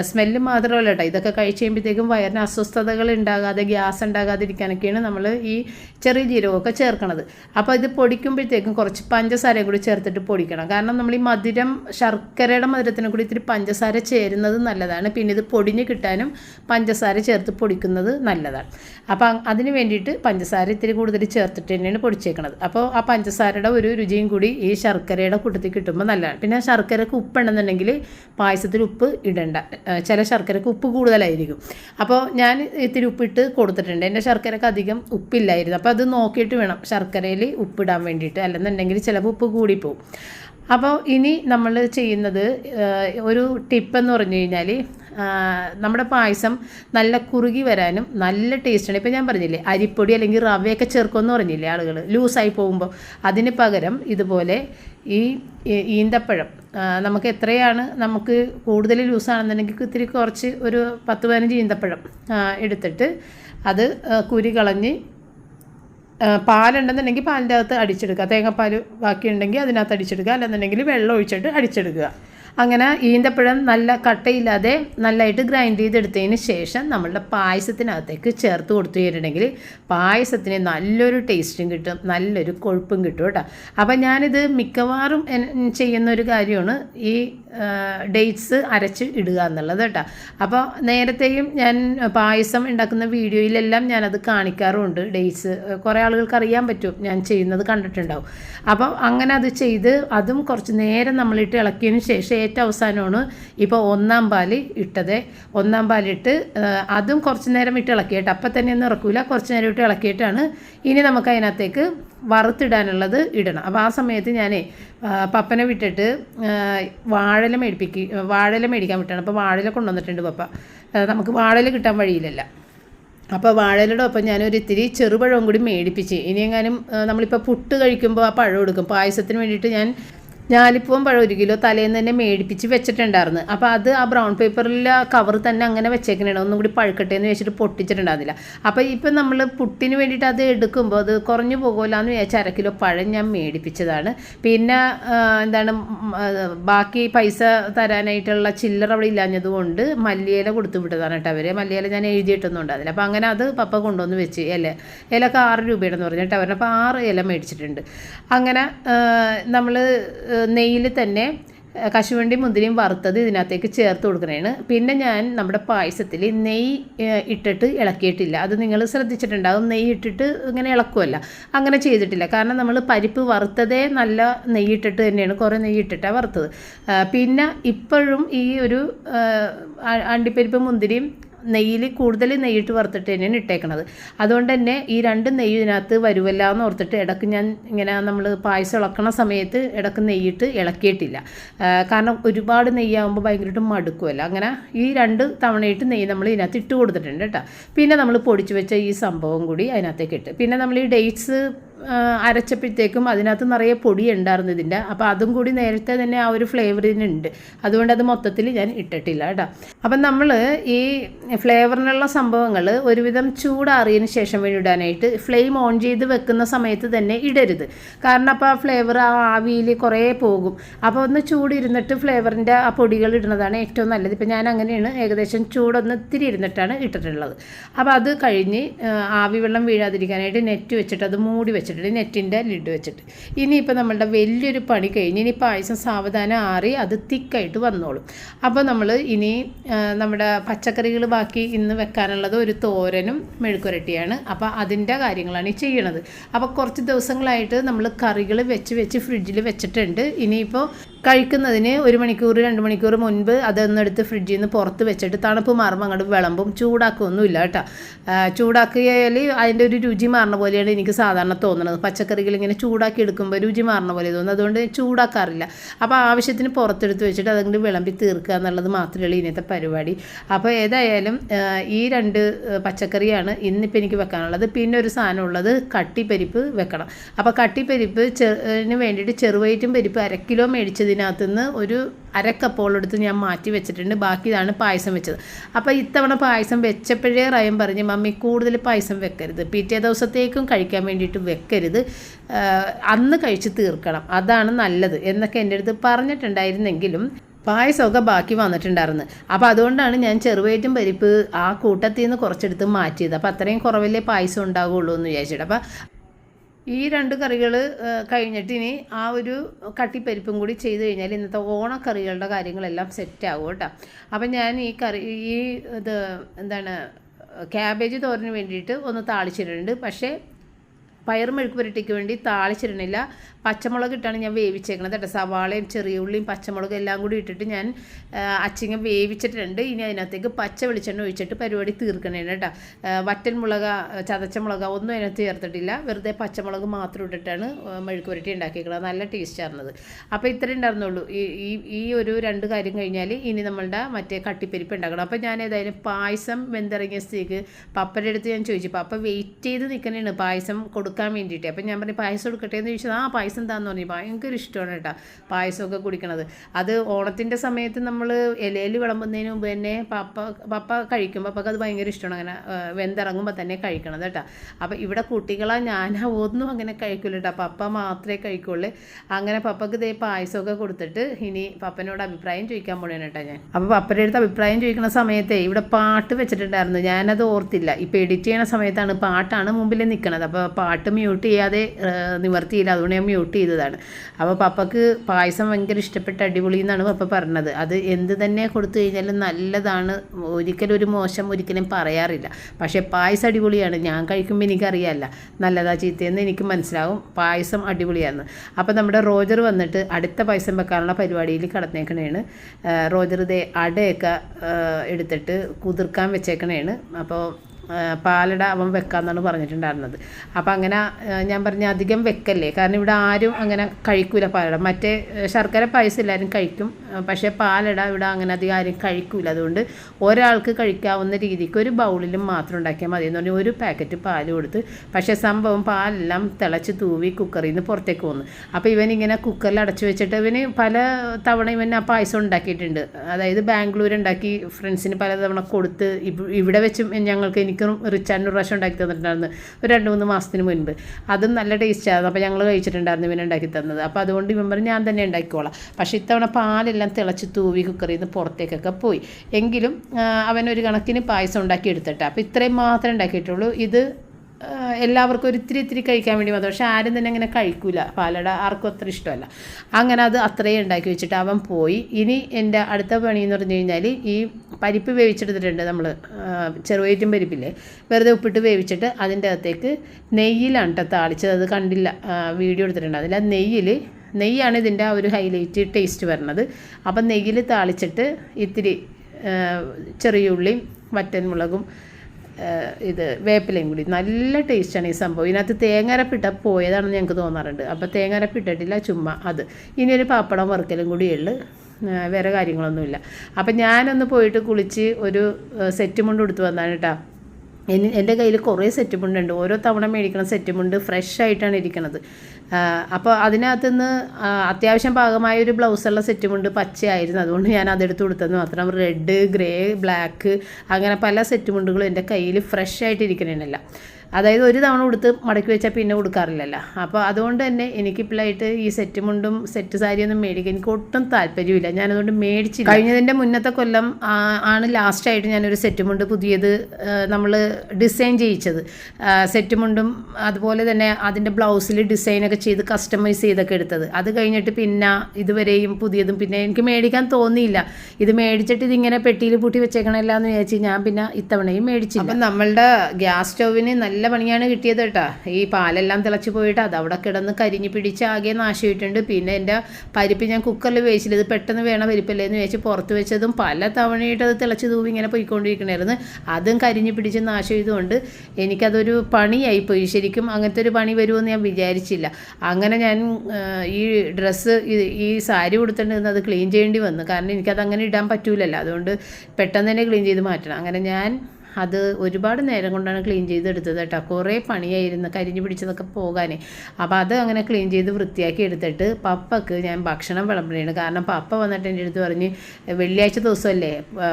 സ്മെല്ല് മാത്രമല്ല കേട്ടോ. ഇതൊക്കെ കഴിച്ച് കഴിയുമ്പോഴത്തേക്കും വയറിന് അസ്വസ്ഥതകൾ ഉണ്ടാകാതെ ഗ്യാസ് ഉണ്ടാകാതിരിക്കാനൊക്കെയാണ് നമ്മൾ ഈ ചെറിയ ജീരകമൊക്കെ ചേർക്കണത്. അപ്പോൾ ഇത് പൊടിക്കുമ്പോഴത്തേക്കും കുറച്ച് പഞ്ചസാരയും കൂടി ചേർത്തിട്ട് പൊടിക്കണം. കാരണം നമ്മൾ ഈ മധുരം ശർക്കരയുടെ മധുരത്തിനും കൂടി ഇത്തിരി പഞ്ചസാര ചേരുന്നത് നല്ലതാണ്. പിന്നെ ഇത് പൊടിഞ്ഞ് കിട്ടാനും പഞ്ചസാര ചേർത്ത് പൊടിക്കുന്നത് നല്ലതാണ്. അപ്പോൾ അതിന് വേണ്ടിയിട്ട് പഞ്ചസാര ഇത്തിരി കൂടുതൽ ചേർത്തിട്ട് തന്നെയാണ് പൊടിച്ചേക്കുന്നത് അപ്പോൾ ആ പഞ്ചസാരയുടെ ഒരു രുചിയും കൂടി ഈ ശർക്കരയുടെ കൂട്ടത്തിൽ കിട്ടുമ്പോൾ നല്ലതാണ്. പിന്നെ ശർക്കരക്ക് ഉപ്പുണ്ടെന്നുണ്ടെങ്കിൽ പായസത്തിൽ ഉപ്പ് ഇടണ്ട. ചില ശർക്കരക്ക് ഉപ്പ് കൂടുതലായിരിക്കും. അപ്പോൾ ഞാൻ ഇത്തിരി ഉപ്പിട്ട് കൊടുത്തിട്ടുണ്ട്. എന്റെ ശർക്കരക്ക് അധികം ഉപ്പില്ലായിരുന്നു. അപ്പോൾ അത് നോക്കിയിട്ട് വേണം ശർക്കരയിൽ ഉപ്പിടാൻ വേണ്ടിയിട്ട്. അല്ലെന്നുണ്ടെങ്കിൽ ചിലപ്പോൾ ഉപ്പ് കൂടിപ്പോവും. അപ്പോൾ ഇനി നമ്മൾ ചെയ്യുന്നത് ഒരു ടിപ്പെന്ന് പറഞ്ഞു കഴിഞ്ഞാൽ നമ്മുടെ പായസം നല്ല കുറുകി വരാനും നല്ല ടേസ്റ്റാണ് ഇപ്പോൾ ഞാൻ പറഞ്ഞില്ലേ അരിപ്പൊടി അല്ലെങ്കിൽ റവയൊക്കെ ചേർക്കുമെന്ന് പറഞ്ഞില്ലേ ആളുകൾ ലൂസായി പോകുമ്പോൾ അതിന് പകരം ഇതുപോലെ ഈ ഈന്തപ്പഴം നമുക്ക് എത്രയാണ് നമുക്ക് കൂടുതൽ ലൂസാണെന്നുണ്ടെങ്കിൽ ഇത്തിരി കുറച്ച് ഒരു പത്ത് പതിനഞ്ച് ഈന്തപ്പഴം എടുത്തിട്ട് അത് കുരി കളഞ്ഞ് പാലുണ്ടെന്നുണ്ടെങ്കിൽ പാലിന്റെ അകത്ത് അടിച്ചെടുക്കുക. തേങ്ങാപ്പാൽ ബാക്കിയുണ്ടെങ്കിൽ അതിനകത്ത് അടിച്ചെടുക്കുക. അല്ലെന്നുണ്ടെങ്കിൽ വെള്ളം ഒഴിച്ചിട്ട് അടിച്ചെടുക്കുക. അങ്ങനെ ഈന്തപ്പഴം നല്ല കട്ടയില്ലാതെ നല്ലതായിട്ട് ഗ്രൈൻഡ് ചെയ്തെടുത്തതിന് ശേഷം നമ്മളുടെ പായസത്തിനകത്തേക്ക് ചേർത്ത് കൊടുത്തു കഴിഞ്ഞിട്ടുണ്ടെങ്കിൽ പായസത്തിന് നല്ലൊരു ടേസ്റ്റും കിട്ടും നല്ലൊരു കൊഴുപ്പും കിട്ടും കേട്ടോ. അപ്പം ഞാനിത് മിക്കവാറും ചെയ്യുന്ന ഒരു കാര്യമാണ് ഈ ഡേറ്റ്സ് അരച്ച് ഇടുക എന്നുള്ളത് കേട്ടോ. അപ്പോൾ നേരത്തെയും ഞാൻ പായസം ഉണ്ടാക്കുന്ന വീഡിയോയിലെല്ലാം ഞാനത് കാണിക്കാറുമുണ്ട്. ഡേറ്റ്സ് കുറേ ആളുകൾക്ക് അറിയാൻ പറ്റും. ഞാൻ ചെയ്യുന്നത് കണ്ടിട്ടുണ്ടാവും. അപ്പോൾ അങ്ങനെ അത് ചെയ്ത് അതും കുറച്ച് നേരം നമ്മളിട്ട് ഇളക്കിയതിന് ശേഷം ഏറ്റവും അവസാനമാണ് ഇപ്പോൾ ഒന്നാം പാൽ ഇട്ടത്. ഒന്നാം പാലിട്ട് അതും കുറച്ച് നേരം ഇട്ട് ഇളക്കിയിട്ട് അപ്പം തന്നെ ഒന്നും ഇറക്കില്ല കുറച്ച് നേരം ഇട്ട് ഇളക്കിയിട്ടാണ് ഇനി നമുക്ക് അതിനകത്തേക്ക് വറുത്തിടാനുള്ളത് ഇടണം. അപ്പോൾ ആ സമയത്ത് ഞാൻ പപ്പനെ വിട്ടിട്ട് വാഴല മേടിപ്പിക്ക് വാഴല മേടിക്കാൻ വിട്ടാണ്. അപ്പോൾ വാഴല കൊണ്ടുവന്നിട്ടുണ്ട് പപ്പ. നമുക്ക് വാഴല കിട്ടാൻ വഴിയില്ലല്ല. അപ്പോൾ വാഴയുടെ ഒപ്പം ഞാനൊരു ഇത്തിരി ചെറുപഴവും കൂടി മേടിപ്പിച്ച് ഇനി എങ്ങാനും ആ, നമ്മളിപ്പോൾ പുട്ട് കഴിക്കുമ്പോൾ ആ പഴം എടുക്കും. പായസത്തിന് വേണ്ടിയിട്ട് ഞാൻ ഞാലിപ്പൂവും പഴം ഒരു കിലോ തലേന്ന് തന്നെ മേടിപ്പിച്ച് വെച്ചിട്ടുണ്ടായിരുന്നു. അപ്പോൾ അത് ആ ബ്രൗൺ പേപ്പറിൽ കവർ തന്നെ അങ്ങനെ വെച്ചേക്കണേണ്. ഒന്നും കൂടി പഴുക്കട്ടെ എന്ന് വെച്ചിട്ട് പൊട്ടിച്ചിട്ടുണ്ടായിരുന്നില്ല. അപ്പോൾ ഇപ്പം നമ്മൾ പുട്ടിന് വേണ്ടിയിട്ട് അത് എടുക്കുമ്പോൾ അത് കുറഞ്ഞു പോകുമല്ലോ എന്ന് വിചാരിച്ച് അര കിലോ പഴം ഞാൻ മേടിപ്പിച്ചതാണ്. പിന്നെ എന്താണ് ബാക്കി പൈസ തരാനായിട്ടുള്ള ചില്ലറ അവിടെ ഇല്ലാഞ്ഞതുകൊണ്ട് മല്ലിയില കൊടുത്തു വിട്ടതാണ് കേട്ടോ അവർ മല്ലിയില ഞാൻ എഴുതിയിട്ടൊന്നും ഉണ്ടായിരുന്നില്ല. അപ്പോൾ അങ്ങനെ അത് പപ്പ കൊണ്ടുവന്ന് വെച്ച് ഇല ഇലക്ക് ആറ് രൂപയാണെന്ന് പറഞ്ഞിട്ട് അവരുടെ അപ്പോൾ ആറ് ഇല മേടിച്ചിട്ടുണ്ട്. അങ്ങനെ നമ്മൾ നെയ്യിൽ തന്നെ കശുവണ്ടിയും കശുവണ്ടി മുന്തിരിയും വറുത്തത് ഇതിനകത്തേക്ക് ചേർത്ത് കൊടുക്കുന്നതാണ് പിന്നെ ഞാൻ നമ്മുടെ പായസത്തിൽ നെയ്യ് ഇട്ടിട്ട് ഇളക്കിയിട്ടില്ല. അത് നിങ്ങൾ ശ്രദ്ധിച്ചിട്ടുണ്ടാകും നെയ്യ് ഇട്ടിട്ട് ഇങ്ങനെ ഇളക്കുമല്ല അങ്ങനെ ചെയ്തിട്ടില്ല. കാരണം നമ്മൾ പരിപ്പ് വറുത്തതേ നല്ല നെയ്യ് ഇട്ടിട്ട് തന്നെയാണ് കുറേ നെയ്യ് ഇട്ടിട്ടാണ് വറുത്തത്. പിന്നെ ഇപ്പോഴും ഈ ഒരു അണ്ടിപ്പരിപ്പ് മുന്തിരിയും നെയ്യിൽ കൂടുതൽ നെയ്യിട്ട് വറുത്തിട്ട് തന്നെയാണ് ഇട്ടേക്കണത്. അതുകൊണ്ട് തന്നെ ഈ രണ്ട് നെയ്യ് ഇതിനകത്ത് വരുമല്ല എന്ന് ഓർത്തിട്ട് ഇടയ്ക്ക് ഞാൻ ഇങ്ങനെ നമ്മൾ പായസം ഇളക്കണ സമയത്ത് ഇടയ്ക്ക് നെയ്യിട്ട് ഇളക്കിയിട്ടില്ല. കാരണം ഒരുപാട് നെയ്യാകുമ്പോൾ ഭയങ്കരമായിട്ട് മടുക്കുമല്ല അങ്ങനെ ഈ രണ്ട് തവണയിട്ട് നെയ്യ് നമ്മൾ ഇതിനകത്ത് ഇട്ട് കൊടുത്തിട്ടുണ്ട് കേട്ടോ. പിന്നെ നമ്മൾ പൊടിച്ചു വെച്ച ഈ സംഭവം കൂടി അതിനകത്തേക്ക് ഇട്ട്. പിന്നെ നമ്മൾ ഈ ഡേറ്റ്സ് അരച്ചപ്പോഴത്തേക്കും അതിനകത്ത് നിറയെ പൊടി ഉണ്ടായിരുന്നു ഇതിന്റെ. അപ്പോൾ അതും കൂടി നേരത്തെ തന്നെ ആ ഒരു ഫ്ലേവറിനുണ്ട്. അതുകൊണ്ട് അത് മൊത്തത്തിൽ ഞാൻ ഇട്ടിട്ടില്ല കേട്ടോ. അപ്പം നമ്മൾ ഈ ഫ്ലേവറിനുള്ള സംഭവങ്ങൾ ഒരുവിധം ചൂടാറിയതിന് ശേഷം വേണ്ടി ഇടാനായിട്ട് ഫ്ലെയിം ഓൺ ചെയ്ത് വെക്കുന്ന സമയത്ത് തന്നെ ഇടരുത്. കാരണം അപ്പോൾ ആ ഫ്ലേവർ ആ ആവിയിൽ കുറേ പോകും. അപ്പോൾ ഒന്ന് ചൂടിരുന്നിട്ട് ഫ്ലേവറിന്റെ ആ പൊടികൾ ഇടുന്നതാണ് ഏറ്റവും നല്ലത്. ഇപ്പം ഞാൻ അങ്ങനെയാണ് ഏകദേശം ചൂടൊന്ന് ഇത്തിരി ഇരുന്നിട്ടാണ് ഇട്ടിട്ടുള്ളത്. അപ്പോൾ അത് കഴിഞ്ഞ് ആവി വെള്ളം വീഴാതിരിക്കാനായിട്ട് നെറ്റ് വെച്ചിട്ട് അത് മൂടി വെച്ചിട്ടുണ്ട് നെറ്റിന്റെ ലിഡ് വെച്ചിട്ട്. ഇനിയിപ്പോൾ നമ്മളുടെ വലിയൊരു പണി കഴിഞ്ഞ് ഇനി പായസം സാവധാനം ആറി അത് തിക്കായിട്ട് വന്നോളും. അപ്പോൾ നമ്മൾ ഇനി നമ്മുടെ പച്ചക്കറികൾ ബാക്കി ഇന്ന് വെക്കാനുള്ളത് ഒരു തോരനും മെഴുക്കുരട്ടിയാണ്. അപ്പോൾ അതിന്റെ കാര്യങ്ങളാണ് ഈ ചെയ്യണത്. അപ്പോൾ കുറച്ച് ദിവസങ്ങളായിട്ട് നമ്മൾ കറികൾ വെച്ച് വെച്ച് ഫ്രിഡ്ജിൽ വെച്ചിട്ടുണ്ട്. ഇനിയിപ്പോൾ കഴിക്കുന്നതിന് ഒരു മണിക്കൂർ രണ്ട് മണിക്കൂർ മുൻപ് അതൊന്നെടുത്ത് ഫ്രിഡ്ജിൽ നിന്ന് പുറത്ത് വെച്ചിട്ട് തണുപ്പ് മാറുമ്പോൾ അങ്ങോട്ട് വിളമ്പും. ചൂടാക്കുകയൊന്നുമില്ല കേട്ടോ. ചൂടാക്കിയാൽ അതിന്റെ ഒരു രുചി മാറുന്ന പോലെയാണ് എനിക്ക് സാധാരണ തോന്നുന്നത്. പച്ചക്കറികൾ ഇങ്ങനെ ചൂടാക്കി എടുക്കുമ്പോൾ രുചി മാറുന്ന പോലെ തോന്നുന്നു അതുകൊണ്ട് ചൂടാക്കാറില്ല. അപ്പോൾ ആവശ്യത്തിന് പുറത്തെടുത്ത് വെച്ചിട്ട് അതങ്ങോട്ട് വിളമ്പി തീർക്കുക എന്നുള്ളത് മാത്രമേ ഇന്നത്തെ പരിപാടി. അപ്പോൾ ഏതായാലും ഈ രണ്ട് പച്ചക്കറിയാണ് ഇന്നിപ്പോൾ എനിക്ക് വെക്കാനുള്ളത്. പിന്നെ ഒരു സാധനം ഉള്ളത് കട്ടിപ്പരിപ്പ് വെക്കണം. അപ്പോൾ കട്ടിപ്പരിപ്പ് ചെറിന് വേണ്ടിയിട്ട് ചെറുവയറ്റും പരിപ്പ് അര കിലോ മേടിച്ചതിനകത്തുനിന്ന് ഒരു അരക്കപ്പോളം എടുത്ത് ഞാൻ മാറ്റി വെച്ചിട്ടുണ്ട്. ബാക്കി ഇതാണ് പായസം വെച്ചത്. അപ്പോൾ ഇത്തവണ പായസം വെച്ചപ്പോഴേ റയം പറഞ്ഞ് മമ്മി കൂടുതൽ പായസം വെക്കരുത്. പിറ്റേ ദിവസത്തേക്കും കഴിക്കാൻ വേണ്ടിയിട്ട് വെക്കരുത്. അന്ന് കഴിച്ച് തീർക്കണം. അതാണ് നല്ലത് എന്നൊക്കെ എന്റെ അടുത്ത് പറഞ്ഞിട്ടുണ്ടായിരുന്നെങ്കിലും പായസമൊക്കെ ബാക്കി വന്നിട്ടുണ്ടായിരുന്നു. അപ്പോൾ അതുകൊണ്ടാണ് ഞാൻ ചെറുപയറ്റും പരിപ്പ് ആ കൂട്ടത്തിൽ നിന്ന് കുറച്ചെടുത്ത് മാറ്റിയത്. അപ്പോൾ അത്രയും കുറവല്ലേ പായസം ഉണ്ടാവുകയുള്ളൂ എന്ന് വിചാരിച്ചിട്ട്. അപ്പോൾ ഈ രണ്ട് കറികൾ കഴിഞ്ഞിട്ട് ഇനി ആ ഒരു കട്ടിപ്പരിപ്പും കൂടി ചെയ്ത് കഴിഞ്ഞാൽ ഇന്നത്തെ ഓണക്കറികളുടെ കാര്യങ്ങളെല്ലാം സെറ്റ് ആകും കേട്ടോ. അപ്പം ഞാൻ ഈ കറി ഈ ഇത് എന്താണ് ക്യാബേജ് തോരന് വേണ്ടിയിട്ട് ഒന്ന് താളിച്ചിട്ടുണ്ട്. പക്ഷേ പയർ മെഴുക്ക് പുരട്ടിക്ക് വേണ്ടി താളിച്ചിടണില്ല പച്ചമുളക് ഇട്ടാണ് ഞാൻ വേവിച്ചേക്കണത് കേട്ടോ. സവാളയും ചെറിയ ഉള്ളിയും പച്ചമുളകും എല്ലാം കൂടി ഇട്ടിട്ട് ഞാൻ അച്ചിങ്ങ വേവിച്ചിട്ടുണ്ട്. ഇനി അതിനകത്തേക്ക് പച്ച വെളിച്ചെണ്ണ ഒഴിച്ചിട്ട് പരിപാടി തീർക്കണേ കേട്ടോ. വറ്റൻ മുളക് ചതച്ച മുളക ഒന്നും അതിനകത്ത് ചേർത്തിട്ടില്ല. വെറുതെ പച്ചമുളക് മാത്രം ഇട്ടിട്ടാണ് മെഴുക്ക് പുരട്ടി ഉണ്ടാക്കിയേക്കണത്. നല്ല ടേസ്റ്റ് ആയിരുന്നത് അപ്പോൾ ഇത്രേ ഉണ്ടായിരുന്നുള്ളൂ. ഈ ഈ ഒരു രണ്ട് കാര്യം കഴിഞ്ഞാൽ ഇനി നമ്മളുടെ മറ്റേ കട്ടിപ്പരിപ്പ് ഉണ്ടാക്കണം. അപ്പോൾ ഞാൻ ഏതായാലും പായസം വെന്തിറങ്ങിയ സ്ഥിതിക്ക് പപ്പയുടെ അടുത്ത് ഞാൻ ചോദിച്ചു. പപ്പ വെയിറ്റ് ചെയ്ത് നിൽക്കണേണ് പായസം കൊടുക്കാൻ വേണ്ടിയിട്ട്. അപ്പോൾ ഞാൻ പറഞ്ഞു പായസം കൊടുക്കട്ടെ? എന്ന് ചോദിച്ചത് ആ പായസം എന്താന്ന് പറഞ്ഞു ഭയങ്കര ഇഷ്ടമാണ് കേട്ടോ പായസമൊക്കെ കുടിക്കണത്. അത് ഓണത്തിന്റെ സമയത്ത് നമ്മൾ ഇലയിൽ വിളമ്പുന്നതിന് മുമ്പ് തന്നെ പപ്പ പപ്പ കഴിക്കും പപ്പക്ക് അത് ഭയങ്കര ഇഷ്ടമാണ് അങ്ങനെ വെന്തിറങ്ങുമ്പോൾ തന്നെ കഴിക്കണത് കേട്ടോ അപ്പോൾ ഇവിടെ കുട്ടികളാ ഞാൻ ഒന്നും അങ്ങനെ കഴിക്കില്ല കേട്ടോ പപ്പ മാത്രമേ കഴിക്കുള്ളൂ. അങ്ങനെ പപ്പക്ക് ഇതേ പായസമൊക്കെ കൊടുത്തിട്ട് ഇനി പപ്പനോട് അഭിപ്രായം ചോദിക്കാൻ പോണേ കേട്ടോ ഞാൻ. അപ്പോൾ പപ്പയുടെ അടുത്ത് അഭിപ്രായം ചോദിക്കുന്ന സമയത്തേ ഇവിടെ പാട്ട് വെച്ചിട്ടുണ്ടായിരുന്നു. ഞാനത് ഓർത്തില്ല. ഇപ്പോൾ എഡിറ്റ് ചെയ്യുന്ന സമയത്താണ് പാട്ടാണ് മുമ്പിൽ നിൽക്കുന്നത് അപ്പോൾ പാട്ട് മ്യൂട്ട് ചെയ്യാതെ നിവർത്തിയില്ല. അതുകൊണ്ട് ഞാൻ മ്യൂട്ട് ചെയ്തതാണ്. അപ്പോൾ പപ്പക്ക് പായസം ഭയങ്കര ഇഷ്ടപ്പെട്ട അടിപൊളി എന്നാണ് പപ്പ പറഞ്ഞത്. അത് എന്ത് തന്നെ കൊടുത്തു കഴിഞ്ഞാലും നല്ലതാണ്. ഒരിക്കലും ഒരു മോശം ഒരിക്കലും പറയാറില്ല. പക്ഷേ പായസം അടിപൊളിയാണ്. ഞാൻ കഴിക്കുമ്പോൾ എനിക്കറിയാമല്ല നല്ലതാ ചീത്തയെന്ന് എനിക്ക് മനസ്സിലാവും. പായസം അടിപൊളിയാണ് അപ്പോൾ നമ്മുടെ റോജർ വന്നിട്ട് അടുത്ത പായസം വെക്കാനുള്ള പരിപാടിയിൽ കടന്നേക്കണേണ്. റോജർ ദേ അടയൊക്കെ എടുത്തിട്ട് കുതിർക്കാൻ വെച്ചേക്കണേണ്. അപ്പോൾ പാലട അവൻ വെക്കാമെന്നാണ് പറഞ്ഞിട്ടുണ്ടായിരുന്നത്. അപ്പോൾ അങ്ങനെ ഞാൻ പറഞ്ഞ അധികം വെക്കല്ലേ? കാരണം ഇവിടെ ആരും അങ്ങനെ കഴിക്കൂല പാലട. മറ്റേ ശർക്കര പായസം എല്ലാവരും കഴിക്കും. പക്ഷേ പാലട ഇവിടെ അങ്ങനെ അധികം ആരും കഴിക്കൂല. അതുകൊണ്ട് ഒരാൾക്ക് കഴിക്കാവുന്ന രീതിക്ക് ഒരു ബൗളിലും മാത്രം ഉണ്ടാക്കിയാൽ മതി എന്ന് പറഞ്ഞാൽ ഒരു പാക്കറ്റ് പാൽ കൊടുത്ത് പക്ഷേ സംഭവം പാലെല്ലാം തിളച്ച് തൂവി കുക്കറിൽ നിന്ന് പുറത്തേക്ക് വന്നു അപ്പോൾ ഇവൻ ഇങ്ങനെ കുക്കറിൽ അടച്ചു വെച്ചിട്ട് ഇവന് പല തവണ ഇവൻ ആ പായസം ഉണ്ടാക്കിയിട്ടുണ്ട്. അതായത് ബാംഗ്ലൂർ ഉണ്ടാക്കി ഫ്രണ്ട്സിന് പല തവണ കൊടുത്ത് ഇവ- ഇവിടെ വെച്ച് ഞങ്ങൾക്ക് എനിക്കും റിച്ചാനും പ്രാവശ്യം ഉണ്ടാക്കി തന്നിട്ടുണ്ടായിരുന്നു. ഒരു രണ്ട് മൂന്ന് മാസത്തിന് മുൻപ്. അതും നല്ല ടേസ്റ്റ് ആയിരുന്നു. അപ്പോൾ ഞങ്ങൾ കഴിച്ചിട്ടുണ്ടായിരുന്നു ഇവൻ ഉണ്ടാക്കി തന്നത്. അപ്പോൾ അതുകൊണ്ട് ഇവൻ ഞാൻ തന്നെ ഉണ്ടാക്കിക്കോളാം. പക്ഷേ ഇത്തവണ പാലെല്ലാം തിളച്ച് തൂവി കുക്കറിൽ നിന്ന് പുറത്തേക്കൊക്കെ പോയി. എങ്കിലും അവനൊരു കണക്കിന് പായസം ഉണ്ടാക്കി എടുത്തിട്ടാണ് അപ്പോൾ ഇത്രയും മാത്രമേ ഉണ്ടാക്കിയിട്ടുള്ളൂ. ഇത് എല്ലാവർക്കും ഒരു ഇത്തിരി ഇത്തിരി കഴിക്കാൻ വേണ്ടി മാത്രം പക്ഷെ ആരും തന്നെ അങ്ങനെ കഴിക്കൂല. പാലട ആർക്കും അത്ര ഇഷ്ടമല്ല. അങ്ങനെ അത് അത്രയും ഉണ്ടാക്കി വെച്ചിട്ട് അവൻ പോയി. ഇനി എന്റെ അടുത്ത പണി എന്ന് പറഞ്ഞു കഴിഞ്ഞാൽ ഈ പരിപ്പ് വേവിച്ചെടുത്തിട്ടുണ്ട് നമ്മൾ ചെറുവയറ്റും പരിപ്പില്ലേ? വെറുതെ ഉപ്പിട്ട് വേവിച്ചിട്ട് അതിന്റെ അകത്തേക്ക് നെയ്യിലാണ് കേട്ടോ താളിച്ചത്. അത് കണ്ടില്ല വീഡിയോ എടുത്തിട്ടുണ്ട്. അതിൽ നെയ്യിൽ നെയ്യാണ് ഇതിന്റെ ആ ഒരു ഹൈലൈറ്റ് ടേസ്റ്റ് വരുന്നത്. അപ്പം നെയ്യിൽ താളിച്ചിട്ട് ഇത്തിരി ചെറിയ ഉള്ളിയും വറ്റൻമുളകും ഇത് വേപ്പിലയും കൂടി. നല്ല ടേസ്റ്റാണ് ഈ സംഭവം. ഇതിനകത്ത് തേങ്ങരപ്പിട്ട പോയതാണെന്ന് ഞങ്ങൾക്ക് തോന്നാറുണ്ട്. അപ്പോൾ തേങ്ങരപ്പിട്ടിട്ടില്ല ചുമ്മാ അത്. ഇനി ഒരു പാപ്പടം വറുക്കലും കൂടി ഉള്ളു. വേറെ കാര്യങ്ങളൊന്നുമില്ല. അപ്പം ഞാനൊന്ന് പോയിട്ട് കുളിച്ച് ഒരു സെറ്റ് മുണ്ട് എടുത്തു വന്നാണ് കേട്ടോ. എനി എന്റെ കയ്യിൽ കുറേ സെറ്റ് മുണ്ടുണ്ട് ഓരോ തവണ മേടിക്കണ സെറ്റ് മുണ്ട് ഫ്രഷ് ആയിട്ടാണ് ഇരിക്കുന്നത് അപ്പോൾ അതിനകത്തുനിന്ന് അത്യാവശ്യം ഭാഗമായ ഒരു ബ്ലൗസുള്ള സെറ്റ് മുണ്ട് പച്ചയായിരുന്നു. അതുകൊണ്ട് ഞാൻ അതെടുത്ത് കൊടുത്തത് മാത്രം. റെഡ് ഗ്രേ ബ്ലാക്ക് അങ്ങനെ പല സെറ്റ് മുണ്ടുകളും എന്റെ കയ്യിൽ ഫ്രഷ് ആയിട്ട് ഇരിക്കണേനല്ല. അതായത് ഒരു തവണ ഉടുത്ത് മടക്കി വെച്ചാൽ പിന്നെ കൊടുക്കാറില്ലല്ലോ അപ്പോൾ അതുകൊണ്ട് തന്നെ എനിക്കിപ്പോഴായിട്ട് ഈ സെറ്റ് മുണ്ടും സെറ്റ് സാരിയൊന്നും മേടിക്കാൻ എനിക്ക് ഒട്ടും താല്പര്യമില്ല. ഞാനതുകൊണ്ട് മേടിച്ചില്ല. കഴിഞ്ഞതിന്റെ മുന്നത്തെ കൊല്ലം ആണ് ലാസ്റ്റായിട്ട് ഞാനൊരു സെറ്റ് മുണ്ട് പുതിയത് നമ്മൾ ഡിസൈൻ ചെയ്യിച്ചത്. സെറ്റ് മുണ്ടും അതുപോലെ തന്നെ അതിന്റെ ബ്ലൗസിൽ ഡിസൈനൊക്കെ ചെയ്ത് കസ്റ്റമൈസ് ചെയ്തൊക്കെ എടുത്തത്. അത് കഴിഞ്ഞിട്ട് പിന്നെ ഇതുവരെയും പുതിയതും പിന്നെ എനിക്ക് മേടിക്കാൻ തോന്നിയില്ല. ഇത് മേടിച്ചിട്ട് ഇതിങ്ങനെ പെട്ടിയിൽ പൂട്ടി വെച്ചേക്കണമല്ല എന്ന് വിചാരിച്ച് ഞാൻ പിന്നെ ഇത്തവണയും മേടിച്ചില്ല. അപ്പം നമ്മളുടെ ഗ്യാസ് സ്റ്റൗവിന് നല്ല പണിയാണ് കിട്ടിയത് കേട്ടോ. ഈ പാലെല്ലാം തിളച്ച് പോയിട്ട് അത് അവിടെ കിടന്ന് കരിഞ്ഞ് പിടിച്ച് ആകെ നാശമായിട്ടുണ്ട്. പിന്നെ എന്റെ പരിപ്പ് ഞാൻ കുക്കറിൽ വേവിച്ചില്ല. ഇത് പെട്ടെന്ന് വേണ പരിപ്പല്ലേ എന്ന് വെച്ച് പുറത്ത് വെച്ചതും പല തവണയായിട്ട് അത് തിളച്ച് തൂവി ഇങ്ങനെ പോയിക്കൊണ്ടിരിക്കണമായിരുന്നു അതും കരിഞ്ഞ് പിടിച്ച് നാശം ചെയ്തുകൊണ്ട് എനിക്കതൊരു പണിയായി പോയി ശരിക്കും അങ്ങനത്തെ ഒരു പണി വരുമെന്ന് ഞാൻ വിചാരിച്ചില്ല. അങ്ങനെ ഞാൻ ഈ ഡ്രസ്സ് ഈ സാരി കൊടുത്തിട്ടുണ്ട് അത് ക്ലീൻ ചെയ്യേണ്ടി വന്നു. കാരണം എനിക്കത് അങ്ങനെ ഇടാൻ പറ്റൂലല്ലോ. അതുകൊണ്ട് പെട്ടെന്ന് തന്നെ ക്ലീൻ ചെയ്ത് മാറ്റണം. അങ്ങനെ ഞാൻ അത് ഒരുപാട് നേരം കൊണ്ടാണ് ക്ലീൻ ചെയ്തെടുത്തത് കേട്ടോ. കുറേ പണിയായിരുന്നു കരിഞ്ഞു പിടിച്ചതൊക്കെ പോകാനേ. അപ്പോൾ അത് അങ്ങനെ ക്ലീൻ ചെയ്ത് വൃത്തിയാക്കി എടുത്തിട്ട് പപ്പക്ക് ഞാൻ ഭക്ഷണം വിളമ്പണേണ് കാരണം പപ്പ വന്നിട്ട് എന്റെ അടുത്ത് പറഞ്ഞ് വെള്ളിയാഴ്ച ദിവസമല്ലേ?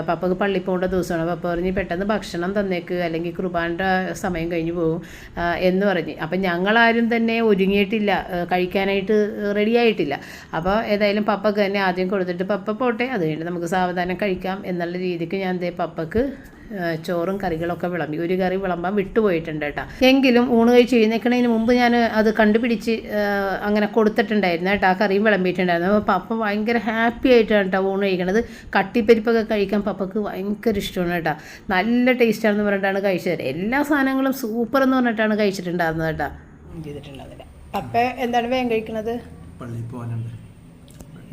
പപ്പക്ക് പള്ളി പോകേണ്ട ദിവസമാണ്. പപ്പ പറഞ്ഞ് പെട്ടെന്ന് ഭക്ഷണം തന്നേക്ക് അല്ലെങ്കിൽ കുർബാന്റെ സമയം കഴിഞ്ഞു പോകും എന്ന് പറഞ്ഞ്. അപ്പം ഞങ്ങളാരും തന്നെ ഒരുങ്ങിയിട്ടില്ല. കഴിക്കാനായിട്ട് റെഡിയായിട്ടില്ല അപ്പോൾ ഏതായാലും പപ്പക്ക് തന്നെ ആദ്യം കൊടുത്തിട്ട് പപ്പ പോട്ടെ അത് കഴിഞ്ഞിട്ട് നമുക്ക് സാവധാനം കഴിക്കാം എന്നുള്ള രീതിക്ക് ഞാൻ ദേ പപ്പക്ക് ചോറും കറികളൊക്കെ വിളമ്പി. ഒരു കറി വിളമ്പാൻ വിട്ടുപോയിട്ടുണ്ട് കേട്ടോ. എങ്കിലും ഊണ് കഴിച്ച് എഴുന്നേക്കണതിന് മുമ്പ് ഞാൻ അത് കണ്ടുപിടിച്ച് അങ്ങനെ കൊടുത്തിട്ടുണ്ടായിരുന്നു കേട്ടോ. ആ കറിയും വിളമ്പിയിട്ടുണ്ടായിരുന്നു. അപ്പോൾ പപ്പ ഭയങ്കര ഹാപ്പി ആയിട്ടാണ് കേട്ടോ ഊണ് കഴിക്കണത്. കട്ടിപ്പരിപ്പൊക്കെ കഴിക്കാൻ പപ്പക്ക് ഭയങ്കര ഇഷ്ടമാണ് കേട്ടോ. നല്ല ടേസ്റ്റാണെന്ന് പറഞ്ഞിട്ടാണ് കഴിച്ചത്. എല്ലാ സാധനങ്ങളും സൂപ്പർ എന്ന് പറഞ്ഞിട്ടാണ് കഴിച്ചിട്ടുണ്ടായിരുന്നത് കേട്ടോ. ചെയ്തിട്ടുണ്ടായിരുന്നില്ല. പപ്പ എന്താണ് വേഗം കഴിക്കണത്? പള്ളിയിൽ പോകാനുണ്ട്.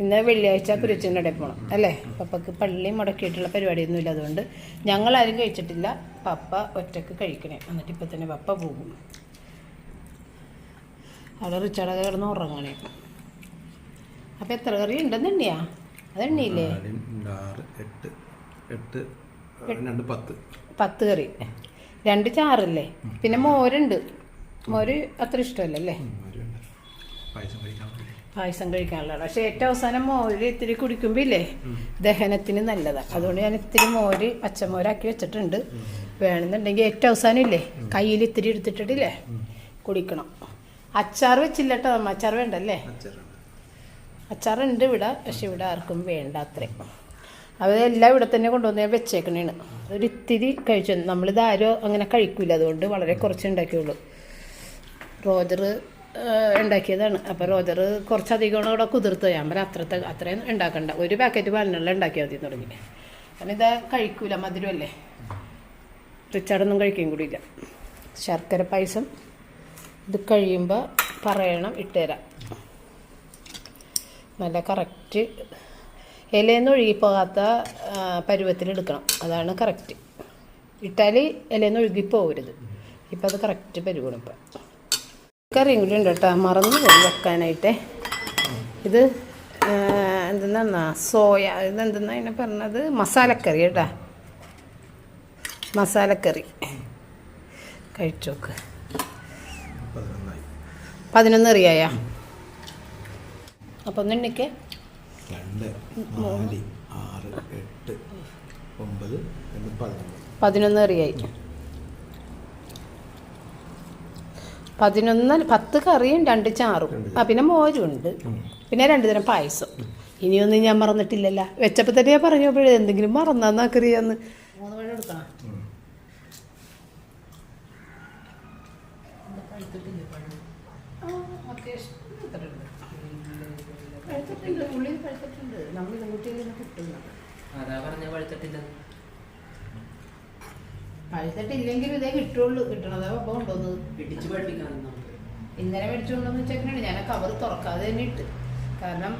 ഇന്ന് വെള്ളിയാഴ്ച കുരിച്ചിന്റെ ഇടയിൽ പോകണം അല്ലേ? പപ്പക്ക് പള്ളി മുടക്കിയിട്ടുള്ള പരിപാടിയൊന്നുമില്ല അതുകൊണ്ട് ഞങ്ങളാരും കഴിച്ചിട്ടില്ല. പപ്പ ഒറ്റയ്ക്ക് കഴിക്കണേ. എന്നിട്ട് ഇപ്പം തന്നെ പപ്പ പോകും. അവിടെ റിച്ചാർഡ് കിടന്ന് ഉറങ്ങണേ. അപ്പം എത്ര കറി ഉണ്ടെന്ന് എണ്ണിയാ? അത് എണ്ണിയില്ലേ? പത്ത്. കറി. രണ്ട് ചാറല്ലേ? പിന്നെ മോരുണ്ട്. മോര് അത്ര ഇഷ്ടമല്ലേ. പായസം കഴിക്കാനുള്ളതാണ്. പക്ഷെ ഏറ്റവും അവസാനം മോര് ഇത്തിരി കുടിക്കുമ്പോൾ ഇല്ലേ ദഹനത്തിന് നല്ലതാണ് അതുകൊണ്ട് ഞാൻ ഇത്തിരി മോര് പച്ചമോരാക്കി വെച്ചിട്ടുണ്ട്. വേണമെന്നുണ്ടെങ്കിൽ ഏറ്റവും അവസാനം ഇല്ലേ കയ്യിൽ ഇത്തിരി എടുത്തിട്ടില്ലേ കുടിക്കണം. അച്ചാർ വെച്ചില്ല കേട്ടോ അമ്മ. അച്ചാർ വേണ്ടല്ലേ? അച്ചാറുണ്ട് ഇവിടെ പക്ഷെ ഇവിടെ ആർക്കും വേണ്ട അത്രയും. അതെല്ലാം ഇവിടെ തന്നെ കൊണ്ടുവന്ന് ഞാൻ വെച്ചേക്കണേണ്. ഒരു ഇത്തിരി കഴിച്ചു. നമ്മളിത് ആരോ അങ്ങനെ കഴിക്കില്ല അതുകൊണ്ട് വളരെ കുറച്ച് ഉണ്ടാക്കിയുള്ളൂ. റോജർ ഉണ്ടാക്കിയതാണ്. അപ്പോൾ റോജർ കുറച്ചധികം കൂടെ കുതിർത്ത്. ഞാൻ പറയാം അത്രത്തെ അത്രയും ഉണ്ടാക്കണ്ട. ഒരു പാക്കറ്റ് പാലിനുള്ള ഉണ്ടാക്കിയാൽ മതി തുടങ്ങി കാരണം ഇതാ കഴിക്കൂല മധുരമല്ലേ റിച്ചാർഡൊന്നും കഴിക്കുകയും കൂടിയില്ല. ശർക്കര പായസം. ഇത് കഴിയുമ്പോൾ പറയണം ഇട്ടുതരാം. നല്ല കറക്റ്റ് ഇലയെന്ന് ഒഴുകിപ്പോകാത്ത പരുവത്തിലെടുക്കണം അതാണ് കറക്റ്റ് ഇട്ടാൽ ഇലയെന്ന് ഒഴുകിപ്പോകരുത് ഇപ്പം അത് കറക്റ്റ് പരുവണം ഇപ്പം. കറിയും കൂടി ഉണ്ട് കേട്ടോ. മറന്നു പോയി വെക്കാനായിട്ട്. ഇത് എന്തെന്നാ സോയ ഇതെന്തെന്നാ അതിനെ പറഞ്ഞത്? മസാലക്കറി കേട്ടാ. മസാലക്കറി. കഴിച്ചു നോക്ക് പതിനൊന്നായി പതിനൊന്ന് അറിയായ അപ്പം ഒന്ന് എണ്ണിക്കേ. രണ്ട് നാല് ആറ് എട്ട് ഒമ്പത് രണ്ട് പതിനൊന്ന് പതിനൊന്ന് പതിനൊന്ന് പത്ത് കറിയും രണ്ട് ചാറും. ആ പിന്നെ മോരും ഉണ്ട് പിന്നെ രണ്ട് തരം പായസം. ഇനിയൊന്നും ഞാൻ മറന്നിട്ടില്ലല്ല. വെച്ചപ്പോൾ തന്നെ ഞാൻ പറഞ്ഞപ്പോഴേ എന്തെങ്കിലും മറന്നാന്നാ കറിയാന്ന് അതാ പറഞ്ഞ പഴുത്തിട്ടില്ല പഴുത്തിട്ടില്ലെങ്കിലും ഇതേ കിട്ടുള്ളൂ. കിട്ടണത് അപ്പം കൊണ്ടുവന്നത്? പിടിച്ചു ഇന്നലെ മേടിച്ചുകൊണ്ടെന്ന് വെച്ചേക്കണേ ഞാൻ കവർ തുറക്കാതെ തന്നെ ഇട്ട്. കാരണം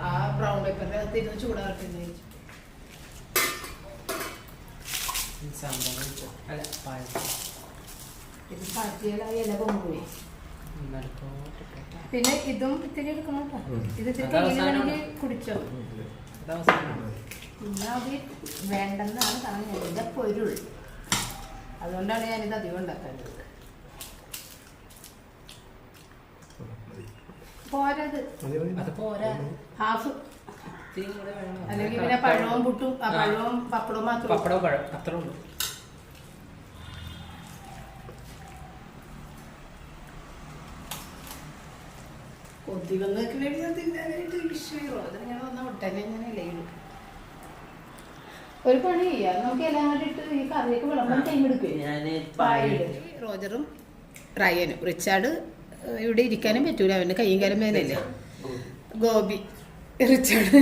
ആ, ബ്രൗൺ പേപ്പറിന്റെ അകത്ത് ഇരുന്ന് ചൂടാകട്ടെന്ന് ഇത് പാറ്റിയാൽ ഇല പിന്നെ ഇതും ഇത്തിരി എടുക്കണം കേട്ടോ. ഇത് ഇത്തിരി കുടിച്ചോ. പിന്നെ അത് വേണ്ടെന്നാണ് പറഞ്ഞത്. ഇതിന്റെ പൊരുൾ. അതുകൊണ്ടാണ് ഞാനിത് അധികം ഉണ്ടാക്കാത്തത്. മതി പോരത് അത് പോരാ. ഹാഫ്. ഇത്തിരി കൂടെ വേണം. അല്ലെങ്കിൽ പിന്നെ പഴവും പുട്ടും ആ പഴവും പപ്പടവും മാത്രം. പപ്പടവും പഴം അത്രേ ഉള്ളൂ. കൊതി വേണ്ടി ഞാൻ തിന്നാനായിട്ട് വിഷയമോ ഞാൻ വന്ന ഒട്ടനെ ഞാൻ ഇലയിടും. ഒരു പണി ചെയ്യാം. നമുക്ക് എല്ലാം കൂടി ഇട്ട് ഈ കറിയൊക്കെ വിളമ്പാൻ ടൈം എടുക്കും ഞാൻ റോജറും റയനും. റിച്ചാർഡ് ഇവിടെ ഇരിക്കാനും പറ്റൂല. അവന്റെ കൈയും കരം വേദനയല്ലേ? ഗോപി. റിച്ചാർഡ്.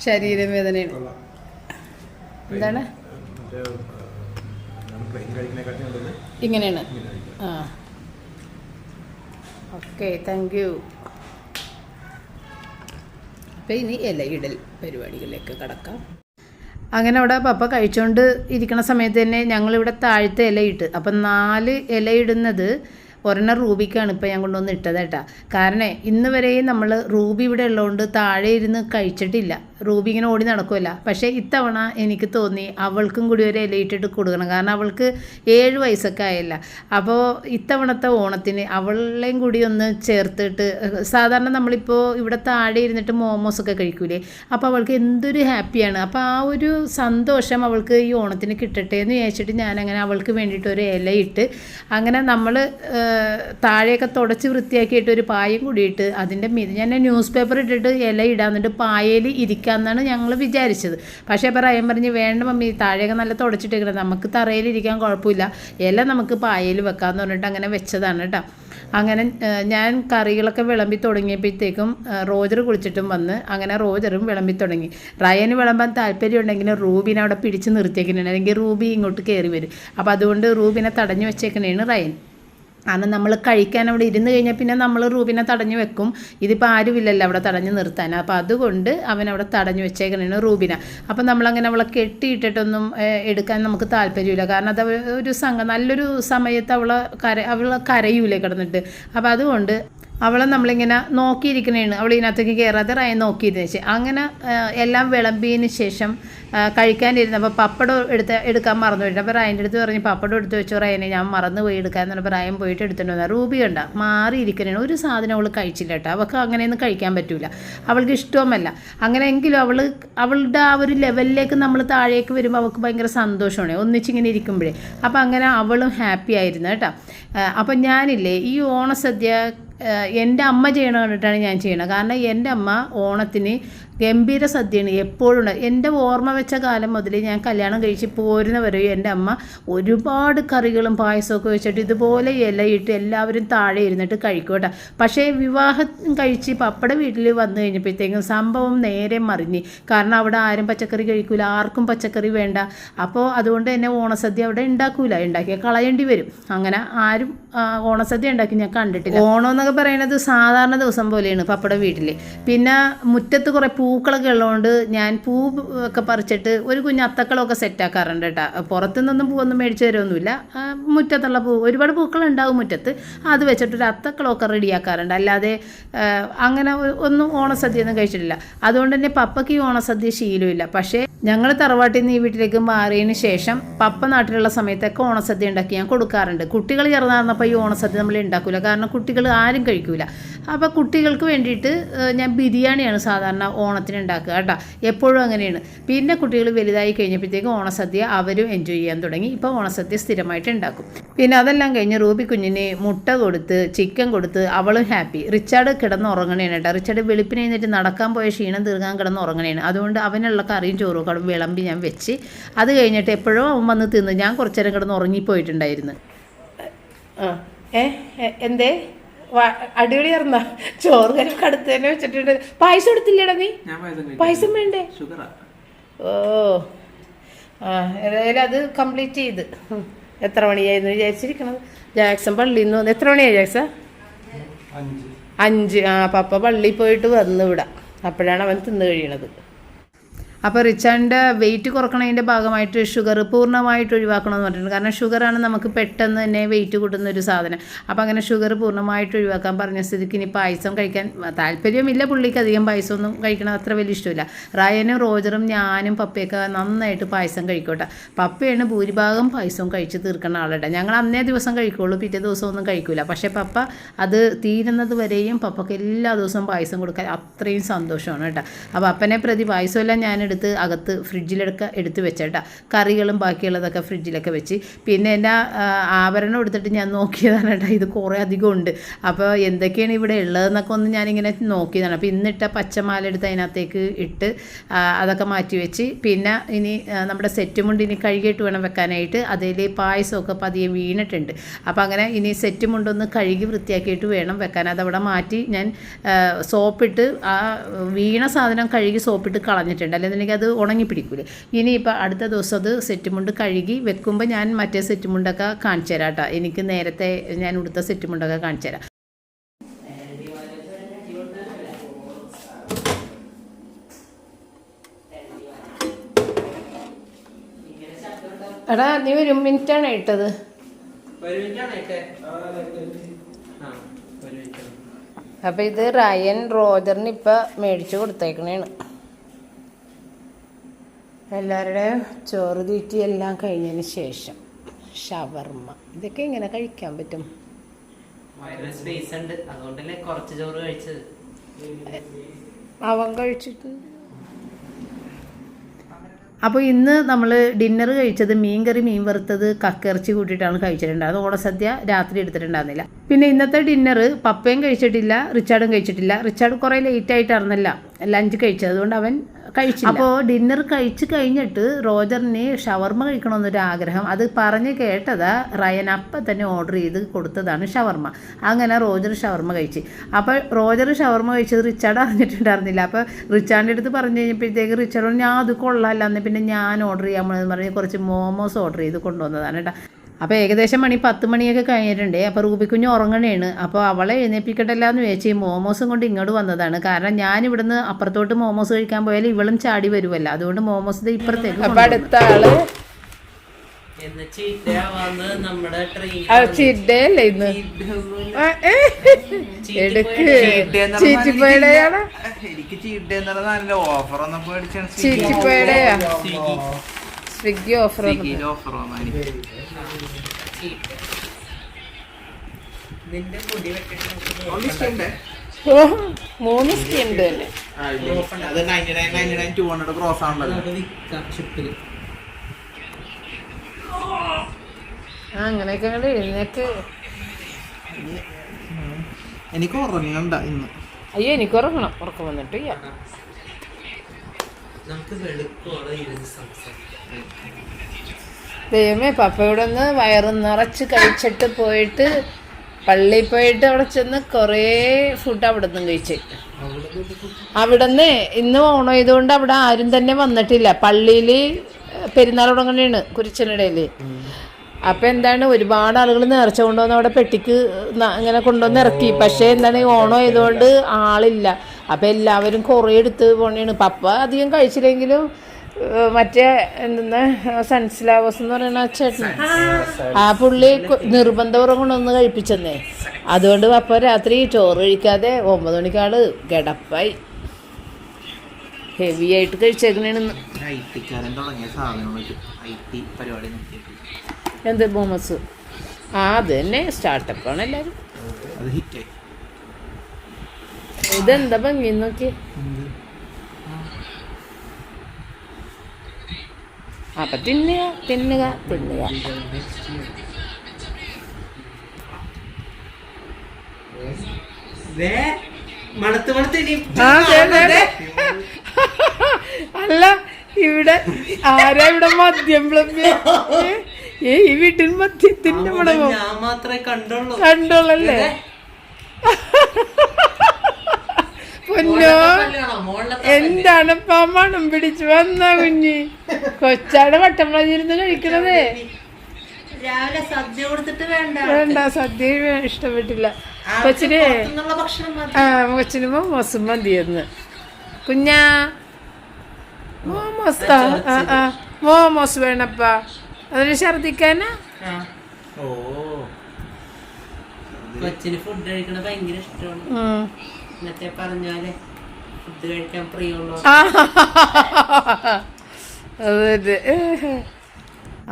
ശരീരം വേദനയാണ്. എന്താണ്? ഇങ്ങനെയാണ്. ആ. ഓക്കെ താങ്ക് യു അപ്പം ഇനി ഇലയിടൽ പരിപാടികളിലേക്ക് കടക്കാം. അങ്ങനെ അവിടെ പപ്പ കഴിച്ചുകൊണ്ട് ഇരിക്കുന്ന സമയത്ത് തന്നെ ഞങ്ങളിവിടെ താഴത്തെ ഇലയിട്ട്. അപ്പം നാല് ഇലയിടുന്നത് ഒരെണ്ണം റൂബിക്കാണ് ഇപ്പോൾ ഞാൻ കൊണ്ടുവന്ന് ഇട്ടത് കേട്ടോ. കാരണം ഇന്ന് വരെയും നമ്മൾ റൂബി ഇവിടെ ഉള്ളതുകൊണ്ട് താഴെ ഇരുന്ന് കഴിച്ചിട്ടില്ല. റൂബി ഇങ്ങനെ ഓടി നടക്കുമല്ല പക്ഷേ ഇത്തവണ എനിക്ക് തോന്നി അവൾക്കും കൂടി ഒരു ഇലയിട്ടിട്ട് കൊടുക്കണം. കാരണം അവൾക്ക് ഏഴ് വയസ്സൊക്കെ ആയല്ല. അപ്പോൾ ഇത്തവണത്തെ ഓണത്തിന് അവളെയും കൂടി ഒന്ന് ചേർത്തിട്ട് സാധാരണ നമ്മളിപ്പോൾ ഇവിടെ താഴെ ഇരുന്നിട്ട് മോമോസൊക്കെ കഴിക്കൂലേ? അപ്പോൾ അവൾക്ക് എന്തൊരു ഹാപ്പിയാണ്. അപ്പോൾ ആ ഒരു സന്തോഷം അവൾക്ക് ഈ ഓണത്തിന് കിട്ടട്ടെ എന്ന് വിചാരിച്ചിട്ട് ഞാനങ്ങനെ അവൾക്ക് വേണ്ടിയിട്ട് ഒരു ഇലയിട്ട് അങ്ങനെ നമ്മൾ താഴെയൊക്കെ തുടച്ച് വൃത്തിയാക്കിയിട്ട് ഒരു പായം കൂടിയിട്ട് അതിന്റെ മീത് ഞാൻ ന്യൂസ് പേപ്പർ ഇട്ടിട്ട് ഇല ഇടാൻ എന്നിട്ട് പായയിൽ ഇരിക്കാമെന്നാണ് ഞങ്ങൾ വിചാരിച്ചത്. പക്ഷേ അപ്പോൾ റയം പറഞ്ഞ് വേണ്ട മമ്മി താഴെയൊക്കെ നല്ല തുടച്ചിട്ടേക്കണം നമുക്ക് തറയിലിരിക്കാൻ കുഴപ്പമില്ല. ഇല നമുക്ക് പായയിൽ വെക്കാമെന്ന് പറഞ്ഞിട്ട് അങ്ങനെ വെച്ചതാണ് കേട്ടോ. അങ്ങനെ ഞാൻ കറികളൊക്കെ വിളമ്പി തുടങ്ങിയപ്പോഴത്തേക്കും റോജർ കുളിച്ചിട്ടും വന്ന് അങ്ങനെ റോജറും വിളമ്പി തുടങ്ങി. റയന് വിളമ്പാൻ താല്പര്യം ഉണ്ടെങ്കിൽ റൂബിനെ അവിടെ പിടിച്ച് നിർത്തിയേക്കുന്നുണ്ട് അല്ലെങ്കിൽ റൂബി ഇങ്ങോട്ട് കയറി വരും. അപ്പോൾ അതുകൊണ്ട് റൂബിനെ തടഞ്ഞു വെച്ചേക്കണേണ് റയൻ. കാരണം നമ്മൾ കഴിക്കാൻ അവിടെ ഇരുന്ന് കഴിഞ്ഞാൽ പിന്നെ നമ്മൾ റൂബിനെ തടഞ്ഞു വെക്കും. ഇതിപ്പോൾ ആരുമില്ലല്ലോ അവിടെ തടഞ്ഞു നിർത്താൻ. അപ്പോൾ അതുകൊണ്ട് അവൻ അവിടെ തടഞ്ഞു വെച്ചേക്കണേണ് റൂബിനെ. അപ്പോൾ നമ്മളങ്ങനെ അവളെ കെട്ടിയിട്ടിട്ടൊന്നും എടുക്കാൻ നമുക്ക് താല്പര്യമില്ല. കാരണം അത് ഒരു സംഘം നല്ലൊരു സമയത്ത് അവളെ കര അവൾ കരയൂലേ കിടന്നിട്ട്. അപ്പോൾ അതുകൊണ്ട് അവളെ നമ്മളിങ്ങനെ നോക്കിയിരിക്കണേണ്. അവൾ ഇതിനകത്തേക്ക് കയറാതെ റായി നോക്കിയിരുന്നു വെച്ച് അങ്ങനെ എല്ലാം വിളമ്പിയതിന് ശേഷം കഴിക്കാനിരുന്നപ്പോൾ പപ്പടം എടുത്ത് എടുക്കാൻ മറന്നു പോയിട്ട് അപ്പോൾ റയന്റെ അടുത്ത് പറഞ്ഞ് പപ്പടം എടുത്ത് വെച്ചു റയനെ ഞാൻ മറന്നു പോയി എടുക്കാൻ പറഞ്ഞപ്പോൾ റയൻ പോയിട്ട് എടുത്തിട്ട് വന്നു റൂബി കണ്ട മാറിയിരിക്കുന്നതിന് ഒരു സാധനം അവൾ കഴിച്ചില്ല കേട്ടോ. അവൾക്ക് അങ്ങനെയൊന്നും കഴിക്കാൻ പറ്റില്ല അവൾക്ക് ഇഷ്ടവുമല്ല അങ്ങനെയെങ്കിലും അവൾ അവളുടെ ആ ഒരു ലെവലിലേക്ക് നമ്മൾ താഴേക്ക് വരുമ്പോൾ അവൾക്ക് ഭയങ്കര സന്തോഷമാണ്. ഒന്നിച്ചിങ്ങനെ ഇരിക്കുമ്പോഴേ. അപ്പോൾ അങ്ങനെ അവളും ഹാപ്പി ആയിരുന്നു കേട്ടോ. അപ്പം ഞാനില്ലേ ഈ ഓണസദ്യ എന്റെ അമ്മ ചെയ്യണ കണ്ടിട്ടാണ് ഞാൻ ചെയ്യണത്. കാരണം എന്റെ അമ്മ ഓണത്തിന് ഗംഭീര സദ്യയാണ് എപ്പോഴും എന്റെ ഓർമ്മ വെച്ച കാലം മുതൽ ഞാൻ കല്യാണം കഴിച്ച് പോരുന്നവരെയും എന്റെ അമ്മ ഒരുപാട് കറികളും പായസമൊക്കെ വെച്ചിട്ട് ഇതുപോലെ ഇലയിട്ട് എല്ലാവരും താഴെ ഇരുന്നിട്ട് കഴിക്കും കേട്ടോ. പക്ഷേ വിവാഹം കഴിച്ച് പപ്പട വീട്ടിൽ വന്നു കഴിഞ്ഞപ്പോഴത്തേക്കും സംഭവം നേരെ മറിഞ്ഞ്. കാരണം അവിടെ ആരും പച്ചക്കറി കഴിക്കൂല ആർക്കും പച്ചക്കറി വേണ്ട. അപ്പോൾ അതുകൊണ്ട് തന്നെ ഓണസദ്യ അവിടെ ഉണ്ടാക്കൂല. ഉണ്ടാക്കിയാൽ കളയേണ്ടി വരും. അങ്ങനെ ആരും ഓണസദ്യ ഉണ്ടാക്കി ഞാൻ കണ്ടിട്ടില്ല. ഓണം എന്നൊക്കെ പറയുന്നത് സാധാരണ ദിവസം പോലെയാണ് പപ്പട വീട്ടിൽ പിന്നെ മുറ്റത്ത് കുറേ പൂക്കളൊക്കെ ഉള്ളതുകൊണ്ട് ഞാൻ പൂ ഒക്കെ പറിച്ചിട്ട് ഒരു കുഞ്ഞ് അത്തക്കളമൊക്കെ സെറ്റാക്കാറുണ്ട് കേട്ടോ. പുറത്തു നിന്നൊന്നും പൂവൊന്നും മേടിച്ചു തരുമൊന്നുമില്ല മുറ്റത്തുള്ള പൂ ഒരുപാട് പൂക്കളുണ്ടാവും മുറ്റത്ത്. അത് വെച്ചിട്ടൊരു അത്തക്കളമൊക്കെ റെഡിയാക്കാറുണ്ട് അല്ലാതെ അങ്ങനെ ഒന്നും ഓണസദ്യ ഒന്നും കഴിച്ചിട്ടില്ല. അതുകൊണ്ട് തന്നെ പപ്പയ്ക്ക് ഈ ഓണസദ്യ ശീലമില്ല. പക്ഷേ ഞങ്ങൾ തറവാട്ടിൽ നിന്ന് ഈ വീട്ടിലേക്ക് മാറിയതിന് ശേഷം പപ്പ നാട്ടിലുള്ള സമയത്തൊക്കെ ഓണസദ്യ ഉണ്ടാക്കി ഞാൻ കൊടുക്കാറുണ്ട്. കുട്ടികൾ ചേർന്നാർന്നപ്പോൾ ഈ ഓണസദ്യ നമ്മൾ ഉണ്ടാക്കില്ല കാരണം കുട്ടികൾ ആരും കഴിക്കൂല. അപ്പോൾ കുട്ടികൾക്ക് വേണ്ടിയിട്ട് ഞാൻ ബിരിയാണിയാണ് സാധാരണ ഓണത്തിന് ഉണ്ടാക്കുക കേട്ടോ. എപ്പോഴും അങ്ങനെയാണ്. പിന്നെ കുട്ടികൾ വലുതായി കഴിഞ്ഞപ്പോഴത്തേക്കും ഓണസദ്യ അവരും എൻജോയ് ചെയ്യാൻ തുടങ്ങി. ഇപ്പോൾ ഓണസദ്യ സ്ഥിരമായിട്ട് ഉണ്ടാക്കും. പിന്നെ അതെല്ലാം കഴിഞ്ഞ് റൂബി കുഞ്ഞിന് മുട്ട കൊടുത്ത് ചിക്കൻ കൊടുത്ത് അവളും ഹാപ്പി റിച്ചാർഡ് കിടന്ന് ഉറങ്ങണേണ് കേട്ടോ. റിച്ചാർഡ് വെളുപ്പിന് എഴുന്നേറ്റ് നടക്കാൻ പോയ ക്ഷീണം തീർക്കാൻ കിടന്ന് ഉറങ്ങണേണ്. അതുകൊണ്ട് അവനുള്ള കറിയും ചോറും കടും വിളമ്പി ഞാൻ വെച്ച്. അത് കഴിഞ്ഞിട്ട് എപ്പോഴും അവൻ വന്ന് തിന്ന് ഞാൻ കുറച്ചു നേരം കിടന്ന് ഉറങ്ങിപ്പോയിട്ടുണ്ടായിരുന്നു. ആ ഏ എന്തേ? അടിപൊളിയായിരുന്ന ചോറ് കരി കടുത്ത് തന്നെ വെച്ചിട്ടുണ്ട്. പായസം എടുത്തില്ലേടാ നീ? ഞാൻ പായസം വേണ്ടേ? ഷുഗറാ. ഓ. ആ ഏതായാലും അത് കംപ്ലീറ്റ് ചെയ്ത്. എത്ര മണിയായിരുന്നു വിചാരിച്ചിരിക്കണത്? ജാക്സൺ പള്ളിയിൽ നിന്ന് വന്ന് എത്ര മണിയായി ജാക്സ? അഞ്ച്. അഞ്ച്. ആ പപ്പ പള്ളിയിൽ പോയിട്ട് വന്നു ഇവിടെ അപ്പോഴാണ് അവൻ തിന്ന് കഴിയണത്. അപ്പോൾ റിച്ചാന്റെ വെയിറ്റ് കുറക്കണതിന്റെ ഭാഗമായിട്ട് ഷുഗർ പൂർണമായിട്ട് ഒഴിവാക്കണം എന്ന് പറഞ്ഞിട്ടുണ്ട്. കാരണം ഷുഗറാണ് നമുക്ക് പെട്ടെന്ന് തന്നെ വെയിറ്റ് കൂട്ടുന്ന ഒരു സാധനം. അപ്പോൾ അങ്ങനെ ഷുഗർ പൂർണമായിട്ട് ഒഴിവാക്കാൻ പറഞ്ഞ സ്ഥിതിക്ക് ഇനി പായസം കഴിക്കാൻ താല്പര്യമില്ല പുള്ളിക്ക്. അധികം പായസമൊന്നും കഴിക്കണം അത്ര വലിയ ഇഷ്ടമില്ല. റായനും റോജറും ഞാനും പപ്പയൊക്കെ നന്നായിട്ട് പായസം കഴിക്കോട്ടെ. പപ്പയാണ് ഭൂരിഭാഗം പായസവും കഴിച്ച് തീർക്കുന്ന ആളുടെ ഞങ്ങൾ അന്നേ ദിവസം കഴിക്കുള്ളൂ പിറ്റേ ദിവസം ഒന്നും കഴിക്കില്ല പക്ഷേ പപ്പ അത് തീരുന്നത് വരെയും പപ്പയ്ക്ക് എല്ലാ ദിവസവും പായസം കൊടുക്കാൻ അത്രയും സന്തോഷമാണ് കേട്ടോ. അപ്പോൾ അപ്പനെ പ്രതി പായസമെല്ലാം ഞാൻ എടുത്ത് അകത്ത് ഫ്രിഡ്ജിലൊക്കെ എടുത്ത് വെച്ചേട്ടാ. കറികളും ബാക്കിയുള്ളതൊക്കെ ഫ്രിഡ്ജിലൊക്കെ വെച്ച്. പിന്നെ എന്റെ ആഭരണം എടുത്തിട്ട് ഞാൻ നോക്കിയതാണ് കേട്ടോ ഇത് കുറേ അധികം ഉണ്ട്. അപ്പോൾ എന്തൊക്കെയാണ് ഇവിടെ ഉള്ളതെന്നൊക്കെ ഒന്ന് ഞാനിങ്ങനെ നോക്കിയതാണ്. അപ്പോൾ ഇന്നിട്ട പച്ചമാല എടുത്ത് അതിനകത്തേക്ക് ഇട്ട് അതൊക്കെ മാറ്റി വെച്ച്. പിന്നെ ഇനി നമ്മുടെ സെറ്റ് മുണ്ട് ഇനി കഴുകിയിട്ട് വേണം വെക്കാനായിട്ട്. അതിൽ പായസമൊക്കെ പതിയെ വീണിട്ടുണ്ട്. അപ്പോൾ അങ്ങനെ ഇനി സെറ്റ് മുണ്ടൊന്ന് കഴുകി വൃത്തിയാക്കിയിട്ട് വേണം വെക്കാൻ. അതവിടെ മാറ്റി ഞാൻ സോപ്പിട്ട് ആ വീണ സാധനം കഴുകി സോപ്പിട്ട് കളഞ്ഞിട്ടുണ്ട്. അല്ലെന്നുണ്ടെങ്കിൽ അത് ഉണങ്ങി പിടിക്കൂലേ ഇനിയിപ്പോൾ അടുത്ത ദിവസം അത് സെറ്റ് മുണ്ട് കഴുകി വെക്കുമ്പോൾ ഞാൻ മറ്റേ സെറ്റ് മുണ്ടൊക്കെ കാണിച്ചു തരാം കേട്ടോ എനിക്ക് നേരത്തെ ഞാൻ ഉടുത്ത സെറ്റ് മുണ്ടൊക്കെ കാണിച്ചു തരാം. എടാ നീ ഒരു മിനിറ്റാണ് ഇട്ടത്. അപ്പം ഇത് റയൻ റോജറിന് ഇപ്പം മേടിച്ചു കൊടുത്തേക്കണേണ്. എല്ലാവരുടെയും ചോറ് തീറ്റി എല്ലാം കഴിഞ്ഞതിന് ശേഷം ഷവർമ്മ ഇതൊക്കെ ഇങ്ങനെ കഴിക്കാൻ പറ്റും? വയറിന് സ്പേസ് ഉണ്ട്. അതുകൊണ്ടല്ലേ കുറച്ച് ചോറ് കഴിച്ചത്. അവൻ കഴിച്ചിട്ട്. അപ്പോൾ ഇന്ന് നമ്മൾ ഡിന്നർ കഴിച്ചത് മീൻകറി മീൻ വറുത്തത് കക്കിറച്ചി കൂട്ടിയിട്ടാണ് കഴിച്ചിട്ടുണ്ടായത് ഓണസദ്യ രാത്രി എടുത്തിട്ടുണ്ടായിരുന്നില്ല. പിന്നെ ഇന്നത്തെ ഡിന്നർ പപ്പയും കഴിച്ചിട്ടില്ല റിച്ചാർഡും കഴിച്ചിട്ടില്ല. റിച്ചാർഡ് കുറേ ലേറ്റ് ആയിട്ടായിരുന്നല്ല ലഞ്ച് കഴിച്ചത്. അതുകൊണ്ട് അവൻ കഴിച്ചില്ല. അപ്പോൾ ഡിന്നർ കഴിച്ചു കഴിഞ്ഞിട്ട് റോജറിന് ഷവർമ്മ കഴിക്കണമെന്നൊരു ആഗ്രഹം. അത് പറഞ്ഞ് കേട്ടതാ റയൻ അപ്പം തന്നെ ഓർഡർ ചെയ്ത് കൊടുത്തതാണ് ഷവർമ. അങ്ങനെ റോജർ ഷവർമ കഴിച്ച്. അപ്പോൾ റോജർ ഷവർമ കഴിച്ചത് റിച്ചാർഡ് അറിഞ്ഞിട്ടുണ്ടായിരുന്നില്ല. അപ്പോൾ റിച്ചാർഡിന്റെ അടുത്ത് പറഞ്ഞു കഴിഞ്ഞപ്പോഴത്തേക്ക് റിച്ചാർഡ് ഞാൻ അത് കൊള്ളാമല്ല എന്ന് പിന്നെ ഞാൻ ഓർഡർ ചെയ്യാൻ പറഞ്ഞ് കുറച്ച് മോമോസ് ഓർഡർ ചെയ്ത് കൊണ്ടുവന്നതാണ് കേട്ടോ. അപ്പോൾ ഏകദേശം മണി പത്ത് മണിയൊക്കെ കഴിഞ്ഞിട്ടുണ്ട്. അപ്പോൾ റൂബിക്കുഞ്ഞ് ഉറങ്ങണേണ്. അപ്പോൾ അവളെ എഴുന്നേപ്പിക്കട്ടല്ല എന്ന് വെച്ച് ഈ മോമോസും കൊണ്ട് ഇങ്ങോട്ട് വന്നതാണ്. കാരണം ഞാൻ ഇവിടുന്ന് അപ്പുറത്തോട്ട് മോമോസ് കഴിക്കാൻ പോയാൽ ഇവളും ചാടി വരുമല്ലോ അതുകൊണ്ട് മോമോസ് ദേ ഇപ്പുറത്തേക്ക് അപ്പോൾ അടുത്ത ആൾ ഇന്ന് സ്വിഗ്ഗി ഓഫർ ഓഫർ? ഓ മൂന്ന് സ്കീം ഉണ്ട് തന്നെ ആ, ഇല്ല. അത് 99, 99, 200 ക്രോസ് ആണല്ലോ. ആ അങ്ങനെയൊക്കെ അങ്ങോട്ട് എഴുന്നേക്ക്. എനിക്ക് ഉറങ്ങണ്ട ഇന്ന്. അയ്യോ എനിക്ക് ഉറങ്ങണം. ഉറക്കം വന്നിട്ട്. നമുക്ക് വെളുക്കോളം ഇരുന്ന് സംസാരിക്കാം. ദൈവമേ പപ്പയുടെ ഒന്ന് വയറ് നിറച്ച് കഴിച്ചിട്ട് പോയിട്ട് പള്ളിയിൽ പോയിട്ട് അവിടെ ചെന്ന് കുറേ ഫുഡ് അവിടെ നിന്നും കഴിച്ച്. അവിടെ നിന്ന് ഇന്ന് ഓണം അവിടെ ആരും തന്നെ വന്നിട്ടില്ല. പള്ളിയിൽ പെരുന്നാൾ തുടങ്ങണേണ് കുരിച്ചനിടയിൽ അപ്പം എന്താണ് ഒരുപാട് ആളുകൾ നേർച്ച കൊണ്ടുവന്ന് അവിടെ പെട്ടിക്ക് ഇങ്ങനെ കൊണ്ടുവന്ന് ഇറക്കി. പക്ഷേ എന്താണ് ഓണം ആയതുകൊണ്ട് ആളില്ല. അപ്പം എല്ലാവരും കുറേ എടുത്ത് പോണേണ്. പപ്പ അധികം കഴിച്ചില്ലെങ്കിലും മറ്റേ എന്തെന്ന് സൺഫ്ലവേഴ്സ് എന്ന് പറയുന്ന ചേട്ടൻ ആ പുള്ളി നിർബന്ധപൂർവം കൊണ്ടൊന്ന് കഴിപ്പിച്ചെന്നേ. അതുകൊണ്ട് പപ്പ രാത്രി ചോറ് കഴിക്കാതെ ഒമ്പത് മണിക്കാൾ കിടപ്പായി. ഹെവി ആയിട്ട് കഴിച്ചേക്കണേന്ന് എന്ത് ബോമസ്? ആ അത് തന്നെ ആണ് എല്ലാവരും ഇതെന്താ ഭംഗി നോക്കി അപ്പൊ തിന്നുക തിന്നുക തിന്നുക. അല്ല ഇവിടെ ആരാ ഇവിടെ മദ്യം ഏ ഈ വീട്ടിൽ മദ്യത്തിന്റെ മണമോ? കണ്ടോളല്ലേ പൊന്നോ എന്താണ് മണം പിടിച്ചു വന്ന കുഞ്ഞി? കൊച്ചാടെ വട്ടംപ്ളഞ്ഞിരുന്ന് കഴിക്കണതേ. രാവിലെ സദ്യ കൊടുത്തിട്ട് വേണ്ട. വേണ്ട സദ്യ ഇഷ്ടപ്പെട്ടില്ല. കൊച്ചിന് ആ കൊച്ചിന് മോമോസും മതിയെന്ന്. കുഞ്ഞാ മോമോസ്? ആ ആ, മോമോസ് വേണപ്പാ. അതിന് ഛർദിക്കാനാ? കൊച്ചിന് ഫുഡ് കഴിക്കണ ഭയങ്കര ഇഷ്ടമാണ്. ഇന്നത്തെ പറഞ്ഞാലേ ഫുഡ് കഴിക്കാൻ പ്രിയമുള്ള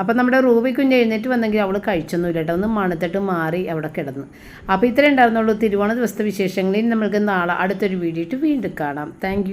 അപ്പം നമ്മുടെ റൂബി കുഞ്ഞ് എഴുന്നേറ്റ് വന്നെങ്കിൽ അവൾ കഴിച്ചൊന്നുമില്ല കേട്ടോ. ഒന്ന് മണത്തിട്ട് മാറി അവിടെ കിടന്നു. അപ്പോൾ ഇത്രേ ഉണ്ടായിരുന്നുള്ളൂ തിരുവോണ ദിവസത്തെ വിശേഷങ്ങളിൽ നമ്മൾക്ക് നാളെ അടുത്തൊരു വീഡിയോ വീണ്ടും കാണാം. താങ്ക്